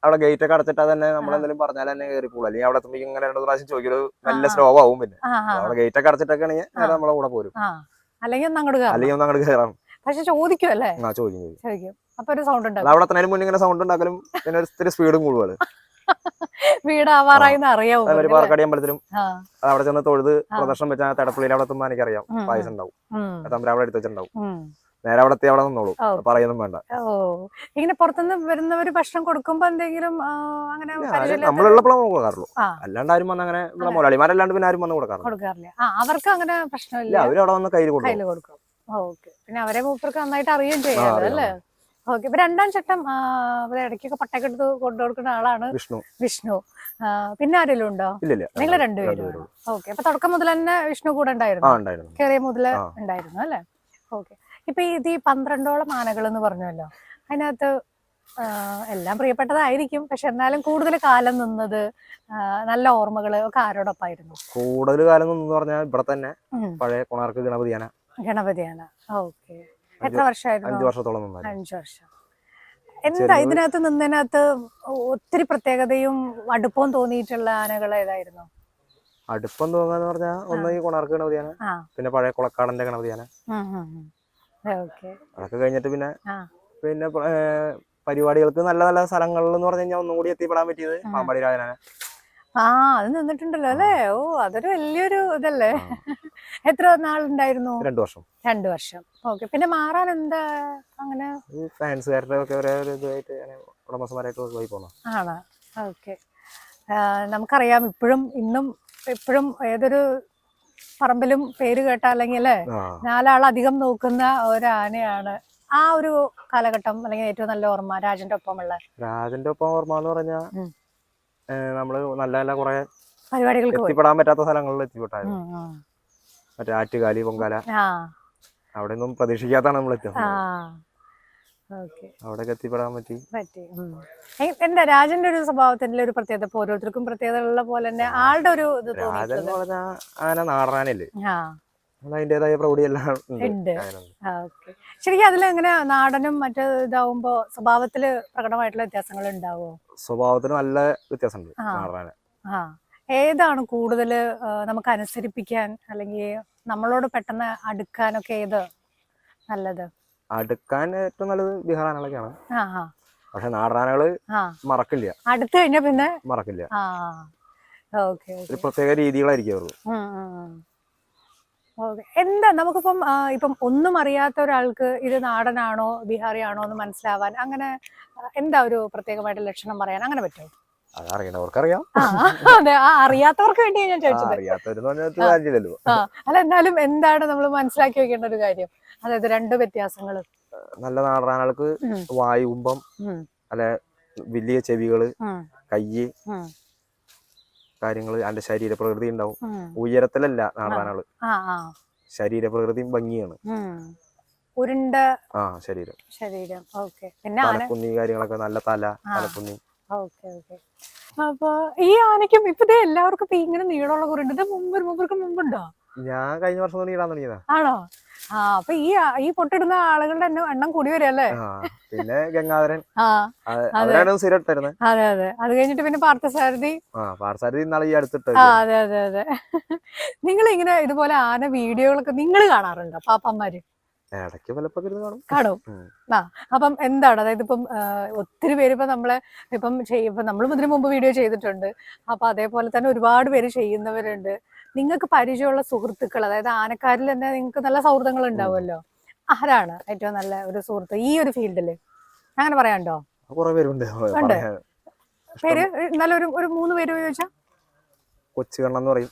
അവിടെ ഗേറ്റ് ഒക്കെ അടച്ചിട്ടാ തന്നെ നമ്മൾ എന്തെങ്കിലും പറഞ്ഞാൽ തന്നെ കയറി പോകും അല്ലെങ്കിൽ അവിടെ എത്തുമ്പോ ഇങ്ങനെ രണ്ടു പ്രാവശ്യം ചോദിക്കൽ നല്ല. സ്ലോ ആവും പിന്നെ അവിടെ ഗേറ്റ് ഒക്കെ അടച്ചിട്ടൊക്കെ ആണെങ്കിൽ നമ്മളെ കൂടെ പോരും. അല്ലെങ്കിൽ ഒന്ന് അങ്ങോട്ട് കയറാം അല്ലെങ്കിൽ ഒന്ന് അങ്ങോട്ട് കയറാം പക്ഷെ ചോദിക്കും അല്ലേ? ചോദിക്കും ചോദിക്കും. ചോദിക്കും. അപ്പൊ ഒരു സൗണ്ട് ഉണ്ടാവും അവിടെ എത്തുന്നതിന് മുന്നേ ഇങ്ങനെ സൗണ്ട് ഉണ്ടാക്കലും പിന്നെ ഒരു ഇത്തിരി സ്പീഡും കൂടുവാണ് വീടാവാറായി അറിയാവും ഇവർക്ക് അമ്പലത്തിലും അവിടെ ചെന്ന് തൊഴുത്. പ്രദർശനം വെച്ചാൽ തടപ്പള്ളിയിൽ അവിടെ എത്തുമ്പോൾ എനിക്കറിയാം പായസം ഉണ്ടാവും. തമ്പര അവിടെ എടുത്ത് വെച്ചിട്ടുണ്ടാവും. നേരെ അവിടെ എത്തി അവിടെ നിന്നോളൂ. പറയൊന്നും വേണ്ട. ഇങ്ങനെ പുറത്തുനിന്ന് വരുന്നവര് ഭക്ഷണം കൊടുക്കുമ്പോ എന്തെങ്കിലും അങ്ങനെ നമ്മളുള്ളപ്പോഴേ കൊടുക്കാറുള്ളൂ. അല്ലാണ്ട് ആരും വന്ന് അങ്ങനെ മുതലാളിമാരല്ലാണ്ട് പിന്നെ ആരും വന്ന് കൊടുക്കാറില്ല. അവർക്ക് അങ്ങനെ പ്രശ്നമില്ല. അവരവിടെ വന്ന് കയ്യിൽ കൊടുക്കും. പിന്നെ അവരെ മൂപ്പർക്ക് നന്നായിട്ട് അറിയുകയും ആ, അല്ലേ? ഓക്കെ ഇപ്പൊ രണ്ടാം ചട്ടം ഇടയ്ക്കൊക്കെ പട്ടയൊക്കെ എടുത്ത് കൊണ്ടു കൊടുക്കുന്ന ആളാണ് വിഷ്ണു. വിഷ്ണു. പിന്നെ ആരെങ്കിലും ഉണ്ടോ? നിങ്ങൾ രണ്ടുപേരും. ഓക്കെ അപ്പൊ തുടക്കം മുതൽ തന്നെ വിഷ്ണു കൂടെ ഉണ്ടായിരുന്നു. കേറിയ മുതൽ ഉണ്ടായിരുന്നു അല്ലെ? ഓക്കെ ഇപ്പൊ ഇത് ഈ പന്ത്രണ്ടോളം ആനകൾ എന്ന് പറഞ്ഞല്ലോ അതിനകത്ത് എല്ലാം പ്രിയപ്പെട്ടതായിരിക്കും. പക്ഷെ എന്നാലും കൂടുതൽ കാലം നിന്നത് നല്ല ഓർമ്മകൾ ഒക്കെ ആരോടൊപ്പമായിരുന്നു കൂടുതൽ കാലം നിന്നു പറഞ്ഞാൽ ഇവിടെ തന്നെ പഴയ കൊണാർക്ക് ഗണപതിയാന. ഗണപതിയാണ് ഓക്കെ. എത്ര വർഷമായിരുന്നു? അഞ്ചു വർഷത്തോളം അഞ്ചു വർഷം. എന്താ ഇതിനകത്ത് നിന്നതിനകത്ത് ഒത്തിരി പ്രത്യേകതയും അടുപ്പവും തോന്നിയിട്ടുള്ള ആനകൾ ഏതായിരുന്നു? അടുപ്പം തോന്നാന്ന് പറഞ്ഞാൽ ഒന്ന് ഈ കൊണാർക്ക് ഗണപതിയാണ് പിന്നെ പഴയ കുളക്കാടന്റെ ഗണപതിയാണ് അതൊക്കെ കഴിഞ്ഞിട്ട് പിന്നെ. പിന്നെ പരിപാടികൾക്ക് നല്ല നല്ല സ്ഥലങ്ങളിൽ എന്ന് പറഞ്ഞു കഴിഞ്ഞാൽ ഒന്നും കൂടി എത്തിപ്പെടാൻ പറ്റിയത്. പാമ്പാടി രാജനാണ്. ആ അത് നിന്നിട്ടുണ്ടല്ലോ അല്ലേ? ഓ അതൊരു വലിയൊരു ഇതല്ലേ? [LAUGHS] എത്ര നാളുണ്ടായിരുന്നു? രണ്ടു വർഷം. രണ്ടു വർഷം. ഓക്കെ. പിന്നെ മാറാൻ എന്താ അങ്ങനെ? ഈ ഫാൻസുകാരുടെ ഒക്കെ ഒരേ ഒരു ഇതായിട്ട് അങ്ങനെ ഉടമസ്ഥന്മാരായിട്ട് പോയി പോന്നു ആണ്? ഓക്കെ. നമുക്കറിയാം ഇപ്പോഴും ഇന്നും ഇപ്പോഴും ഏതൊരു പറമ്പിലും പേര് കേട്ട അല്ലെങ്കിൽ അല്ലേ? നാലാളധികം നോക്കുന്ന ഒരാനയാണ് ആ ഒരു കാലഘട്ടം അല്ലെങ്കിൽ ഏറ്റവും നല്ല ഓർമ്മ രാജന്റെ ഒപ്പമുള്ള. രാജന്റെ ഒപ്പം ഓർമ്മ എന്ന് പറഞ്ഞാൽ ഉം. നമ്മൾ നല്ല നല്ല കുറെ പരിപാടികൾക്ക് പോയി. എത്തിപ്പെടാൻ പറ്റാത്ത സ്ഥലങ്ങളിൽ എത്തിപ്പെട്ടായിരുന്നു. ഉം, ഉം. മറ്റേ ആറ്റുകാലി പൊങ്കാല. ആ. അവിടെ ഒന്നും പ്രതീക്ഷിക്കാത്താണ് നമ്മൾ എത്തിയത്. ആ. ഓക്കെ. അവിടെയൊക്കെ എത്തിപ്പെടാൻ പറ്റി. പറ്റി. ഉം. എ- എന്താ രാജന്റെ ഒരു സ്വഭാവത്തിന്റെ ഒരു പ്രത്യേകത? ഇപ്പൊ ഓരോരുത്തർക്കും പ്രത്യേകത ഉള്ള പോലെ തന്നെ ആളുടെ ഒരു ഇത് രാജൻ തോന്നിയിട്ടുള്ളത് എന്ന് പറഞ്ഞാൽ ആന നാടാനല്ലേ ആ. അത് അതിന്റേതായ പ്രൗഢിയെല്ലാം ഉണ്ട്. ഉണ്ട്. ആ ഓക്കെ. ശരിക്കും അതിൽ എങ്ങനെ നാടനും മറ്റു ഇതാവുമ്പോ സ്വഭാവത്തിൽ പ്രകടമായിട്ടുള്ള വ്യത്യാസങ്ങൾ ഉണ്ടാവോ? സ്വഭാവത്തിന് നല്ല വ്യത്യാസമുണ്ട് മാറാന് ഏതാണ് കൂടുതൽ നമുക്ക് അനുസരിപ്പിക്കാൻ അല്ലെങ്കിൽ നമ്മളോട് പെട്ടെന്ന് അടുക്കാനൊക്കെ ഏത് നല്ലത്? അടുക്കാൻ ഏറ്റവും നല്ലത് ബീഹാർ ആനകളൊക്കെയാണ്. ആ ആ. പക്ഷെ നാടനാനകൾ മറക്കില്ല. അടുത്ത് കഴിഞ്ഞാ പിന്നെ? മറക്കില്ല. ഒരു പ്രത്യേക രീതികളായിരിക്കും അവർക്ക് ഓക്കെ. എന്താ നമുക്കിപ്പം ഇപ്പം ഒന്നും അറിയാത്ത ഒരാൾക്ക് ഇത് നാടനാണോ ബീഹാറി ആണോ എന്ന് മനസ്സിലാവാൻ അങ്ങനെ എന്താ ഒരു പ്രത്യേകമായിട്ട് ലക്ഷണം പറയാൻ? അങ്ങനെ പറ്റുമോ? അറിയണവർക്കറിയാം അതെ അറിയാത്തവർക്ക് വേണ്ടിയാണ് ഞാൻ ചോദിച്ചത്. അല്ല എന്നാലും എന്താണ് നമ്മൾ മനസ്സിലാക്കി വെക്കേണ്ട ഒരു കാര്യം? അതായത് രണ്ട് വ്യത്യാസങ്ങൾ നല്ല നാടനാൾക്ക് വായുമ്പം അല്ലെ വലിയ ചെവികൾ കയ്യ് കാര്യങ്ങൾ അതിന്റെ ശരീരപ്രകൃതി ഉണ്ടാവും. ഉയരത്തിലല്ല ആ ശരീരപ്രകൃതിയും ഭംഗിയാണ്. ഉരുണ്ട. ആ ശരീരം. ശരീരം. ഓക്കെ. പിന്നെ തലക്കുന്നി കാര്യങ്ങളൊക്കെ നല്ല തല തലക്കുന്നി. Okay okay. അപ്പൊ ഈ ആനയ്ക്കും ഇപ്പൊ എല്ലാവർക്കും ഇങ്ങനെ നീളമുള്ള കുരുണ്ട്. ഇത് മുമ്പ് മുമ്പർക്ക് മുമ്പുണ്ടോ? ഞാൻ കഴിഞ്ഞ വർഷം നീളാൻ തുടങ്ങിയതാ. ആണോ? ആ അപ്പൊ ഈ ഈ പൊട്ടിടുന്ന ആളുകളുടെ എണ്ണം കൂടി വരല്ലേ ആ. പിന്നെ ഗംഗാധരൻ. അവരാണ് സ്ഥിരം അതെ അതെ. അത് കഴിഞ്ഞിട്ട് പിന്നെ പാർത്ഥസാരഥി ആ പാർത്ഥസാരഥി ഇന്നാളെ ഈ അടുത്തിട്ട് അതെ അതെ അതെ. നിങ്ങൾ ഇങ്ങനെ ഇതുപോലെ ആന വീഡിയോകളൊക്കെ നിങ്ങൾ കാണാറുണ്ടോ പാപ്പന്മാര്? ഇടയ്ക്ക് പലപ്പൊക്കെ ഇരുന്ന് കാണും. ആ അപ്പം എന്താണ്? അതായത് ഇപ്പം ഒത്തിരി പേര് ഇപ്പം നമ്മളെ ഇപ്പം ഇപ്പം നമ്മൾ ഇതിനു മുമ്പ് വീഡിയോ ചെയ്തിട്ടുണ്ട്. അപ്പൊ അതേപോലെ തന്നെ ഒരുപാട് പേര് ചെയ്യുന്നവരുണ്ട്. നിങ്ങൾക്ക് പരിചയമുള്ള സുഹൃത്തുക്കൾ അതായത് ആനക്കാരിൽ തന്നെ നിങ്ങൾക്ക് നല്ല സൗഹൃദങ്ങൾ ഉണ്ടാവുമല്ലോ? ആരാണ് ഏറ്റവും നല്ല ഒരു സുഹൃത്ത് ഈ ഒരു ഫീൽഡിൽ? അങ്ങനെ പറയാണ്ടോ കുറെ പേരുണ്ട്. പേര് നല്ലൊരു ഒരു മൂന്ന് പേര് ചോദിച്ചാ? കൊച്ചുകണ്ണം എന്ന് പറയും.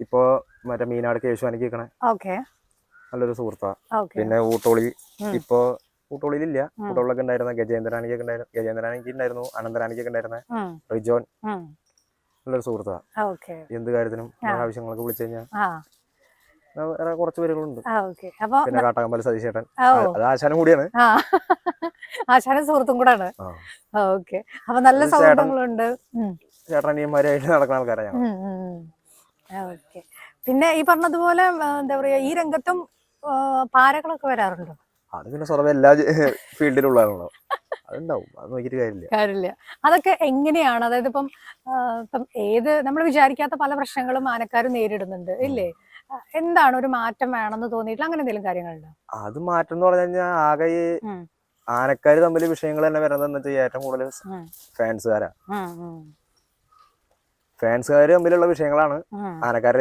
ഇപ്പോ മറ്റേ മീനാട് കേശുവാനിക്ക് നിൽക്കണ ഓക്കെ. നല്ലൊരു സുഹൃത്താ. പിന്നെ ഊട്ടോളി. ഇപ്പോ ഊട്ടോളിയിലില്ല. ഉം. ഊട്ടോളിലൊക്കെ ഉണ്ടായിരുന്ന ഗജേന്ദ്രാനിക്കൊക്കെ ഉണ്ടായിരുന്നു. ഗജേന്ദ്രാനിക്ക് ഉണ്ടായിരുന്നു. അനന്തരാനിക്കൊക്കെ ഉണ്ടായിരുന്ന. റിജോൻ. നല്ലൊരു സുഹൃത്താ. എന്ത് കാര്യത്തിനും ആവശ്യങ്ങളൊക്കെ വിളിച്ചു കഴിഞ്ഞാൽ വേറെ കുറച്ച് പേരുകളുണ്ട്. പിന്നെ കാട്ടാക്കമ്പല സതീശേട്ടൻ. അത് ആശാനും കൂടിയാണ്. ആശാനും സുഹൃത്തും കൂടാണ്. ഓക്കെ. അപ്പൊ നല്ല ചേട്ടൻ- സൗഹൃദങ്ങളുണ്ട്. ചേട്ടനിയന്മാരായിട്ട് നടക്കുന്ന ആൾക്കാരാണ് ഓക്കെ. പിന്നെ ഈ പറഞ്ഞതുപോലെ എന്താ പറയാ ഈ രംഗത്തും പാരകളൊക്കെ വരാറുണ്ടോ? അത് പിന്നെ സ്വർവ എല്ലാ ഫീൽഡിലുള്ളതാണല്ലോ അതുണ്ടാവും. അത് നോക്കിയിട്ട് കാര്യമില്ല. കാര്യമില്ല. അതൊക്കെ എങ്ങനെയാണ്? അതായത് ഇപ്പം ഇപ്പം ഏത് നമ്മൾ വിചാരിക്കാത്ത പല പ്രശ്നങ്ങളും ആനക്കാർ നേരിടുന്നുണ്ട് ഇല്ലേ? എന്താണ് ഒരു മാറ്റം വേണമെന്ന് തോന്നിയിട്ടുള്ള അങ്ങനെ എന്തെങ്കിലും കാര്യങ്ങളുണ്ടോ? അത് മാറ്റം എന്ന് പറഞ്ഞു കഴിഞ്ഞാൽ ആകെ ഈ. ആനക്കാര് തമ്മിൽ വിഷയങ്ങൾ തന്നെ വരുന്നത് എന്ന് വെച്ചാൽ ഏറ്റവും കൂടുതൽ ഫാൻസുകാരാ. ഫാൻസുകാർ തമ്മിലുള്ള വിഷയങ്ങളാണ്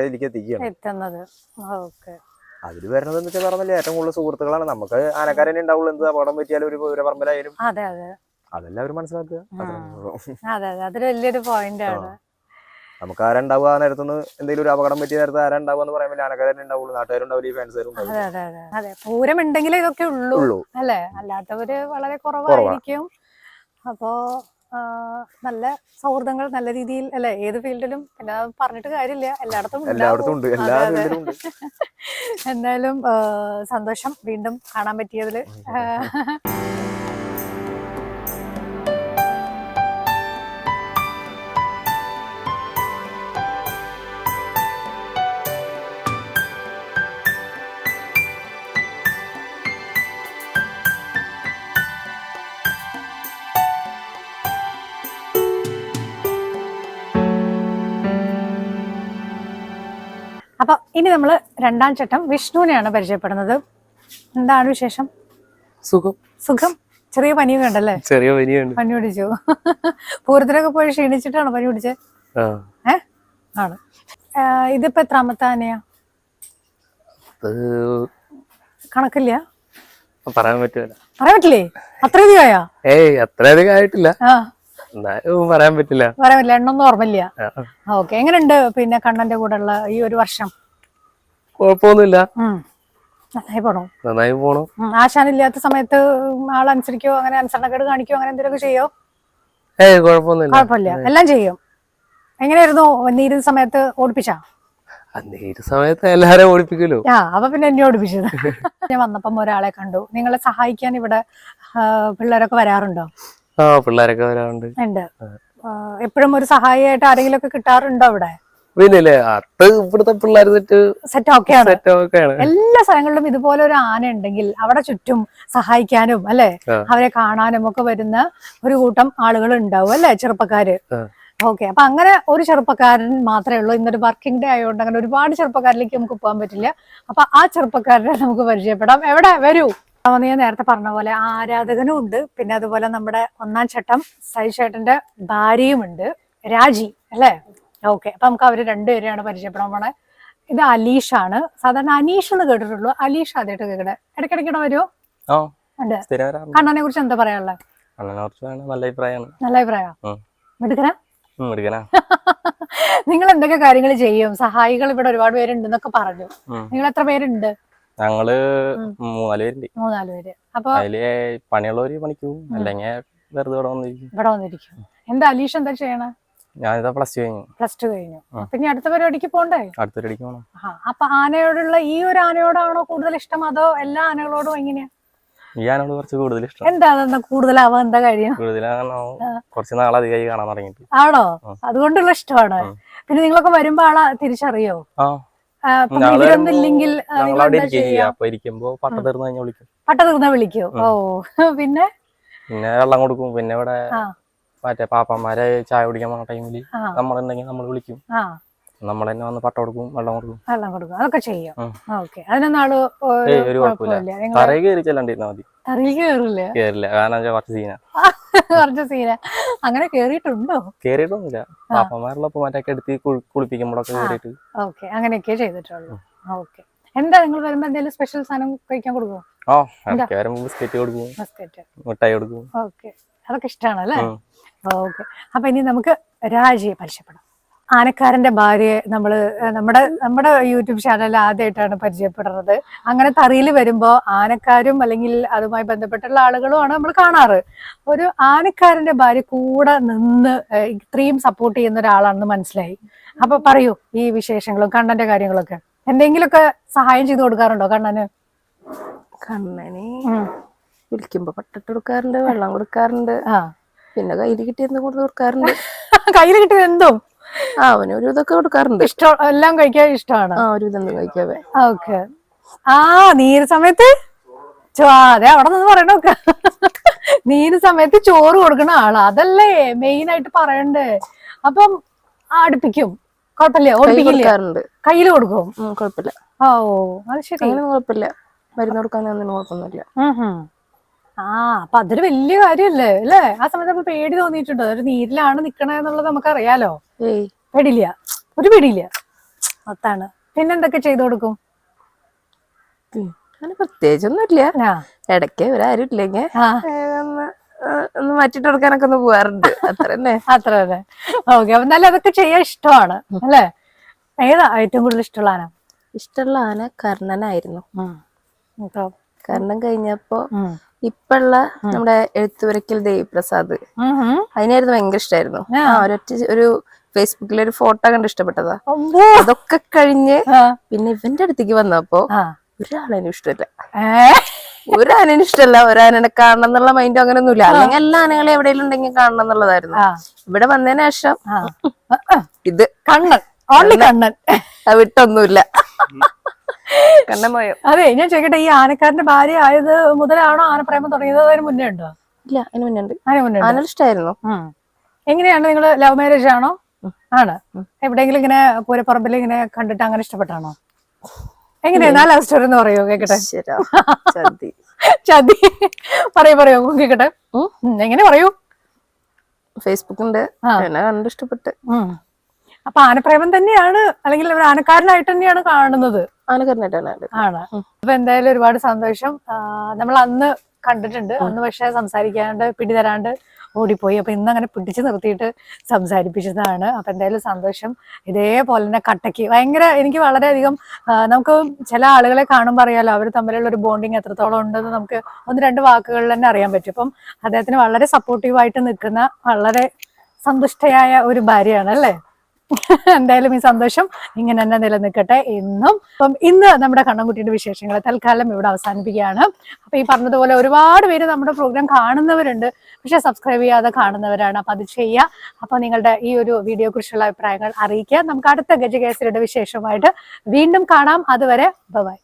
ഇതിലേക്ക് എത്തിക്കുന്നത്. എത്തുന്നത്. ഓക്കെ. അതിൽ വരുന്നത് എന്ന് വെച്ചാൽ പറഞ്ഞില്ല ഏറ്റവും കൂടുതൽ സുഹൃത്തുക്കളാണ്. നമുക്ക് ആനക്കാരെ തന്നെ ഉണ്ടാവുള്ളൂ. എന്ത് അപകടം പറ്റിയാലും ഒരു ഒരു അതെ അതെ അതെ. അതെല്ലാവരും മനസ്സിലാക്കുക. അതെ അതെ. അതൊരു വലിയൊരു പോയിന്റ് ആണ്. നമുക്ക് ആരുണ്ടാവുക ആ നേരത്തുനിന്ന് എന്തെങ്കിലും ഒരു അപകടം പറ്റിയ നേരത്തെ ആരുണ്ടാവുക എന്ന് പറയാൻ ആനക്കാരെ ഉണ്ടാവുള്ളൂ. നാട്ടുകാരുണ്ടാവില്ല ഈ ഫാൻസുകാരും ഉണ്ടാവില്ല പൂരം ഉണ്ടെങ്കിലേ ഇതൊക്കെ ഉള്ളൂ. അല്ലേ അല്ലെ? അല്ലാത്തവര് വളരെ കുറവായിരിക്കും. അപ്പോ നല്ല സൗഹൃദങ്ങൾ നല്ല രീതിയിൽ അല്ലെ? ഏത് ഫീൽഡിലും. പിന്നെ പറഞ്ഞിട്ട് കാര്യമില്ല. എല്ലായിടത്തും. എല്ലായിടത്തും. ഉണ്ട്. [LAUGHS] എന്തായാലും സന്തോഷം വീണ്ടും കാണാൻ പറ്റിയതിൽ. അപ്പൊ ഇനി നമ്മൾ രണ്ടാം ചട്ടം വിഷ്ണുവിനെയാണ് പരിചയപ്പെടുന്നത്. എന്താണ് വിശേഷം? സുഖം. സുഖം? ചെറിയ പനിയൊക്കെ ഉണ്ടല്ലേ? ചെറിയ പനിയുണ്ട്. പനി പിടിച്ചു. പൂരത്തിനൊക്കെ പോയി ക്ഷീണിച്ചിട്ടാണോ പനി പിടിച്ചത് ഏ? ആണ്. ഇതിപ്പോ എത്രാമത്തെ ആനയാ? കണക്കില്ല. പറയാൻ പറ്റില്ല പറയാൻ പറ്റില്ലേ? അത്രയധികമായോ ഏയ് അത്രയധികം ആയിട്ടില്ല. പറയാൻ പറ്റില്ല. പറയാൻ പറ്റില്ല എണ്ണൊന്നും ഓർമ്മയില്ല. ഓക്കെ. എങ്ങനെയുണ്ട് പിന്നെ കണ്ണന്റെ കൂടെ ഉള്ള ഈ ഒരു വർഷം? കുഴപ്പമൊന്നുമില്ല. നന്നായി പോണു. നന്നായി പോണു. ആശാനില്ലാത്ത സമയത്ത് ആളനുസരിക്കോ അങ്ങനെ അനുസരണക്കേട് കാണിക്കോ അങ്ങനെ എന്തെങ്കിലുമൊക്കെ ചെയ്യോ? ഏയ് കുഴപ്പമൊന്നുമില്ല. കുഴപ്പമില്ല. എല്ലാം ചെയ്യും. എങ്ങനെയായിരുന്നു നീരുന്ന സമയത്ത് ഓടിപ്പിച്ചാ? ഒരു സമയത്ത് എല്ലാരും ഓടിപ്പിക്കലോ? ആ അപ്പൊ പിന്നെ എന്നെ ഓടിപ്പിച്ചത്. ഞാൻ വന്നപ്പം ഒരാളെ കണ്ടു. നിങ്ങളെ സഹായിക്കാൻ ഇവിടെ പിള്ളേരൊക്കെ വരാറുണ്ടോ? ആ പിള്ളേരൊക്കെ വരാറുണ്ട്. ഉണ്ട്. എപ്പോഴും ഒരു സഹായിയായിട്ട് ആരെങ്കിലും ഒക്കെ കിട്ടാറുണ്ടോ അവിടെ? പിന്നില്ലേ അത് ഇവിടുത്തെ പിള്ളേർ സെറ്റ് സെറ്റ് ഓക്കെയാണ്. സെറ്റ് ഒക്കെയാണ് എല്ലാ സ്ഥലങ്ങളിലും ഇതുപോലെ ഒരു ആന ഉണ്ടെങ്കിൽ അവിടെ ചുറ്റും സഹായിക്കാനും അല്ലെ? അവരെ കാണാനും ഒക്കെ വരുന്ന ഒരു കൂട്ടം ആളുകൾ ഉണ്ടാവും അല്ലെ ചെറുപ്പക്കാര്. ഓക്കെ അപ്പൊ അങ്ങനെ ഒരു ചെറുപ്പക്കാരൻ മാത്രമേ ഉള്ളൂ. ഇന്നൊരു വർക്കിംഗ് ഡേ ആയതുകൊണ്ട് അങ്ങനെ ഒരുപാട് ചെറുപ്പക്കാരിലേക്ക് നമുക്ക് പോകാൻ പറ്റില്ല. അപ്പൊ ആ ചെറുപ്പക്കാരനെ നമുക്ക് പരിചയപ്പെടാം. എവിടെ? വരൂ. അപ്പൊ നീ നേരത്തെ പറഞ്ഞ പോലെ ആരാധകനും ഉണ്ട്. പിന്നെ അതുപോലെ നമ്മുടെ ഒന്നാം ചട്ടം സൈ ചേട്ടന്റെ ഭാര്യയുമുണ്ട് രാജി അല്ലേ? ഓക്കെ. അപ്പൊ നമുക്ക് അവർ രണ്ടുപേരെയാണ് പരിചയപ്പെടാൻ പോണേ. ഇത് ആണ് സാധാരണ അനീഷ് എന്ന് കേട്ടിട്ടുള്ളൂ. അലീഷ് ആദ്യമായിട്ട് കേൾക്കട്ടെ ഇടയ്ക്കിടയ്ക്ക് വരുമോ ഉണ്ട്. കണ്ണനെ കുറിച്ച് എന്താ പറയാനുള്ളത് നല്ല അഭിപ്രായമാണ്. നല്ല അഭിപ്രായം [LAUGHS] നിങ്ങൾ എന്തൊക്കെ കാര്യങ്ങൾ ചെയ്യും? സഹായികൾ ഇവിടെ ഒരുപാട് പേരുണ്ടെന്നൊക്കെ പറഞ്ഞു. നിങ്ങൾ എത്ര പേരുണ്ട്? ഞങ്ങൾ. മൂന്നാൽ പേരുണ്ട് മൂന്നാൽ പേര് അപ്പൊ അതിൽ പണിയുള്ളവര് പണിക്കും അല്ലെങ്കിൽ വെറുതെ ഇവിടെ വന്നിരിക്കും. ഇവിടെ വന്നിരിക്കും. എന്താ അലീഷ് എന്താ ചെയ്യണ? ഞാനിതാ പ്ലസ് ടു കഴിഞ്ഞു. പ്ലസ് ടു കഴിഞ്ഞു. പിന്നെ അടുത്ത പരിപാടിക്ക് പോണ്ടേ? അടുത്ത പരിപാടിക്ക് പോണം. ആ അപ്പൊ ആനയോടുള്ള ഈ ഒരു ആനയോടാണോ കൂടുതൽ ഇഷ്ടം അതോ എല്ലാ ആനകളോടും എങ്ങനെയാ? ഈ ആനോട് കുറച്ച് കൂടുതൽ ഇഷ്ടം. എന്താ കൂടുതലാവാൻ എന്താ കാര്യം? കൂടുതലാണോ? കുറച്ച് നാളധികമായി കാണാൻ തുടങ്ങിയിട്ട്. ആണോ. അതുകൊണ്ടുള്ള ഇഷ്ടമാണ്. പിന്നെ നിങ്ങളൊക്കെ വരുമ്പോ ആളെ തിരിച്ചറിയോ? ഇല്ലെങ്കിൽ അപ്പൊ ഇരിക്കുമ്പോ പട്ട തീർന്നു കഴിഞ്ഞാൽ വിളിക്കും. പട്ട തീർന്ന വിളിക്കോ? ഓ പിന്നെ? പിന്നെ വെള്ളം കൊടുക്കും. പിന്നെ ഇവിടെ. മറ്റേ പാപ്പന്മാരെ ചായ കുടിക്കാൻ വന്ന ടൈമിൽ നമ്മളുണ്ടെങ്കിൽ നമ്മൾ വിളിക്കും. നമ്മൾ തന്നെ വന്ന് പട്ട കൊടുക്കും വെള്ളം കൊടുക്കും. വെള്ളം കൊടുക്കും. അതൊക്കെ ചെയ്യും. ഓക്കെ. അതിനൊന്നും ആൾ ഒരു കുഴപ്പമില്ല. തറയിൽ കയറി ചെല്ലാണ്ടിരുന്നാ മതി. തറയിൽ കയറില്ലേ? കേറില്ല കാരണം കുറച്ച് സീന. [LAUGHS] കുറച്ച് സീന. അങ്ങനെ കേറിയിട്ടുണ്ടോ കേറിയിട്ടൊന്നുമില്ല പാപ്പന്മാരുള്ളപ്പോ മറ്റൊക്കെ എടുത്ത് കുളി- കുളിപ്പിക്കുമ്പോഴൊക്കെ കേറിയിട്ട് ഓക്കെ. അങ്ങനെയൊക്കെ ചെയ്തിട്ടുള്ളൂ. ഓക്കെ. എന്താ നിങ്ങൾ വരുമ്പോ എന്തെങ്കിലും സ്പെഷ്യൽ സാധനം കഴിക്കാൻ കൊടുക്കുമോ ഇടയ്ക്ക് ബിസ്ക്കറ്റ് കൊടുക്കും. ബിസ്ക്കറ്റ്. മിഠായി കൊടുക്കും. ഓക്കെ. അതൊക്കെ ഇഷ്ടമാണല്ലേ. ഓക്കെ. അപ്പൊ ഇനി നമുക്ക് രാജിയെ പരിചയപ്പെടാം. ആനക്കാരന്റെ ഭാര്യയെ നമ്മൾ നമ്മുടെ നമ്മുടെ യൂട്യൂബ് ചാനലിൽ ആദ്യമായിട്ടാണ് പരിചയപ്പെടുന്നത്. അങ്ങനെ തറിയിൽ വരുമ്പോ ആനക്കാരും അല്ലെങ്കിൽ അതുമായി ബന്ധപ്പെട്ടുള്ള ആളുകളുമാണ് നമ്മൾ കാണാറ്. ഒരു ആനക്കാരന്റെ ഭാര്യ കൂടെ നിന്ന് ഇത്രയും സപ്പോർട്ട് ചെയ്യുന്ന ഒരാളാണെന്ന് മനസ്സിലായി. അപ്പൊ പറയൂ ഈ വിശേഷങ്ങളും കണ്ണന്റെ കാര്യങ്ങളൊക്കെ. എന്തെങ്കിലുമൊക്കെ സഹായം ചെയ്തു കൊടുക്കാറുണ്ടോ കണ്ണന്? കണ്ണന്. വിളിക്കുമ്പോ പട്ടിട്ട് കൊടുക്കാറുണ്ട് വെള്ളം കൊടുക്കാറുണ്ട്. ആ. പിന്നെ കയ്യിൽ കിട്ടിയെന്ന് കൊടുത്ത് കൊടുക്കാറുണ്ട്. കയ്യിൽ കിട്ടിയത് എന്തും? ആ അവന് ഒരു ഇതൊക്കെ കൊടുക്കാറുണ്ട്. ഇഷ്ടം എല്ലാം കഴിക്കാൻ ഇഷ്ടമാണ്. ആ ഒരു ഇതൊന്നും കഴിക്കാവേ ഓക്കെ. ആ നീര് സമയത്ത് അതെ അവിടെ നിന്ന് പറയണൊക്കെ നീര് സമയത്ത് ചോറ് കൊടുക്കണ ആളാ. അതല്ലേ മെയിൻ ആയിട്ട് പറയണ്ടേ? അപ്പം അടുപ്പിക്കും. കുഴപ്പമില്ല ഓടിപ്പിക്കാറുണ്ട് കയ്യിൽ കൊടുക്കും. കൊഴപ്പില്ല കുഴപ്പമില്ല. ഓ അത് ശരി. കൊഴപ്പില്ല കുഴപ്പമില്ല. മരുന്ന് കൊടുക്കാനൊന്നും കുഴപ്പമൊന്നുമില്ല. ആ അപ്പൊ അതൊരു വലിയ കാര്യല്ലേ അല്ലേ? ആ സമയത്ത് അപ്പൊ പേടി തോന്നിയിട്ടുണ്ടോ. അതൊരു നീരിലാണ് നിക്കണേ എന്നുള്ളത് നമുക്കറിയാലോ. പേടിയില്ല. ഒരു പേടിയില്ല. അതാണ് പിന്നെന്തൊക്കെ ചെയ്തു കൊടുക്കും? അങ്ങനെ പ്രത്യേകിച്ചൊന്നും ഇല്ല. ഇടയ്ക്ക് ഒരാരും ഇല്ലെങ്കിൽ ഒന്ന് മാറ്റിട്ട് കൊടുക്കാനൊക്കെ ഒന്ന് പോവാറുണ്ട്. അത്ര തന്നെ [LAUGHS] അത്ര തന്നെ ഓക്കെ അപ്പൊ എന്നാലും അതൊക്കെ ചെയ്യാൻ ഇഷ്ടമാണ് അല്ലേ? ഏതാ ഏറ്റവും കൂടുതൽ ഇഷ്ടമുള്ള ആന? ഇഷ്ടമുള്ള ആന കർണനായിരുന്നു. കർണൻ കഴിഞ്ഞപ്പോ. ഇപ്പള്ള നമ്മുടെ എഴുത്തുവരക്കൽ ദേവിപ്രസാദ്. അതിനായിരുന്നു ഭയങ്കര ഇഷ്ടമായിരുന്നു ആ. ഒരൊറ്റ ഒരു ഫേസ്ബുക്കിൽ ഒരു ഫോട്ടോ കണ്ട് ഇഷ്ടപ്പെട്ടതാ. അതൊക്കെ കഴിഞ്ഞ് പിന്നെ ഇവന്റെ അടുത്തേക്ക് വന്നപ്പോ. ഒരാളെനും ഇഷ്ടമല്ല ഒരാനും ഒരാനനും ഇഷ്ടമല്ല ഒരാനെ കാണണം എന്നുള്ള മൈൻഡ് അങ്ങനെയൊന്നുമില്ല അല്ലെങ്കിൽ എല്ലാ ആനകളെ എവിടെയെങ്കിലും ഉണ്ടെങ്കിൽ കാണണം എന്നുള്ളതായിരുന്നു. ഇവിടെ വന്നതിന് ശേഷം. ഇത് കണ്ണൻ. ഓൺലി കണ്ണൻ. വിട്ടൊന്നുമില്ല. കണ്ണമയം അതെ ഞാൻ ചോദിക്കട്ടെ ഈ ആനക്കാരന്റെ ഭാര്യ ആയത് മുതലാണോ ആനപ്രേമം തുടങ്ങിയത്? അതിന് മുന്നേ ഉണ്ടോ? ഇല്ല അതിന് മുന്നേ ഉണ്ട്. അതിന് മുന്നേ ഉണ്ട്. ഇഷ്ടമായിരുന്നു. എങ്ങനെയാണ് നിങ്ങൾ ലവ് മാരേജ് ആണോ? ആണ്. എവിടെയെങ്കിലും ഇങ്ങനെ പൂരപ്പറമ്പിൽ ഇങ്ങനെ കണ്ടിട്ട് അങ്ങനെ ഇഷ്ടപ്പെട്ടാണോ? എങ്ങനെയാണ് ആ ലവ് സ്റ്റോറി എന്ന് പറയോ കേക്കട്ടെ? [LAUGHS] ചതി. പറയൂ പറയൂ കേക്കട്ടെ. എങ്ങനെ പറയൂ? ഫേസ്ബുക്കുണ്ട് കണ്ടിഷ്ടപ്പെട്ട്. അപ്പൊ ആനപ്രേമം തന്നെയാണ് അല്ലെങ്കിൽ ആനക്കാരനായിട്ട് തന്നെയാണ് കാണുന്നത്. ആനക്കാരനായിട്ടാണ് ആണ്. അപ്പൊ എന്തായാലും ഒരുപാട് സന്തോഷം. നമ്മൾ അന്ന് കണ്ടിട്ടുണ്ട്. അന്ന് പക്ഷെ സംസാരിക്കാണ്ട് പിടി തരാണ്ട് ഓടിപ്പോയി. അപ്പൊ ഇന്ന് അങ്ങനെ പിടിച്ചു നിർത്തിയിട്ട് സംസാരിപ്പിച്ചതാണ്. അപ്പൊ എന്തായാലും സന്തോഷം. ഇതേപോലെ തന്നെ കട്ടയ്ക്ക് ഭയങ്കര എനിക്ക് വളരെയധികം നമുക്ക് ചില ആളുകളെ കാണുമ്പോൾ അറിയാലോ അവർ തമ്മിലുള്ള ഒരു ബോണ്ടിങ് എത്രത്തോളം ഉണ്ടെന്ന് നമുക്ക് ഒന്ന് രണ്ട് വാക്കുകളിൽ തന്നെ അറിയാൻ പറ്റും. അപ്പം അദ്ദേഹത്തിന് വളരെ സപ്പോർട്ടീവായിട്ട് നിൽക്കുന്ന വളരെ സന്തുഷ്ടയായ ഒരു ഭാര്യയാണ് അല്ലേ? [LAUGHS] എന്തായാലും ഈ സന്തോഷം ഇങ്ങനെ തന്നെ നിലനിൽക്കട്ടെ എന്നും. അപ്പം ഇന്ന് നമ്മുടെ കണ്ണൻകുട്ടിയുടെ വിശേഷങ്ങൾ തൽക്കാലം ഇവിടെ അവസാനിപ്പിക്കുകയാണ്. അപ്പൊ ഈ പറഞ്ഞതുപോലെ ഒരുപാട് പേര് നമ്മുടെ പ്രോഗ്രാം കാണുന്നവരുണ്ട്. പക്ഷെ സബ്സ്ക്രൈബ് ചെയ്യാതെ കാണുന്നവരാണ്. അപ്പൊ അത് ചെയ്യുക അപ്പൊ നിങ്ങളുടെ ഈ ഒരു വീഡിയോ കുറിച്ചുള്ള അഭിപ്രായങ്ങൾ അറിയിക്കുക നമുക്ക് അടുത്ത ഗജകേസരിയുടെ വിശേഷമായിട്ട് വീണ്ടും കാണാം. അതുവരെ ബൈ.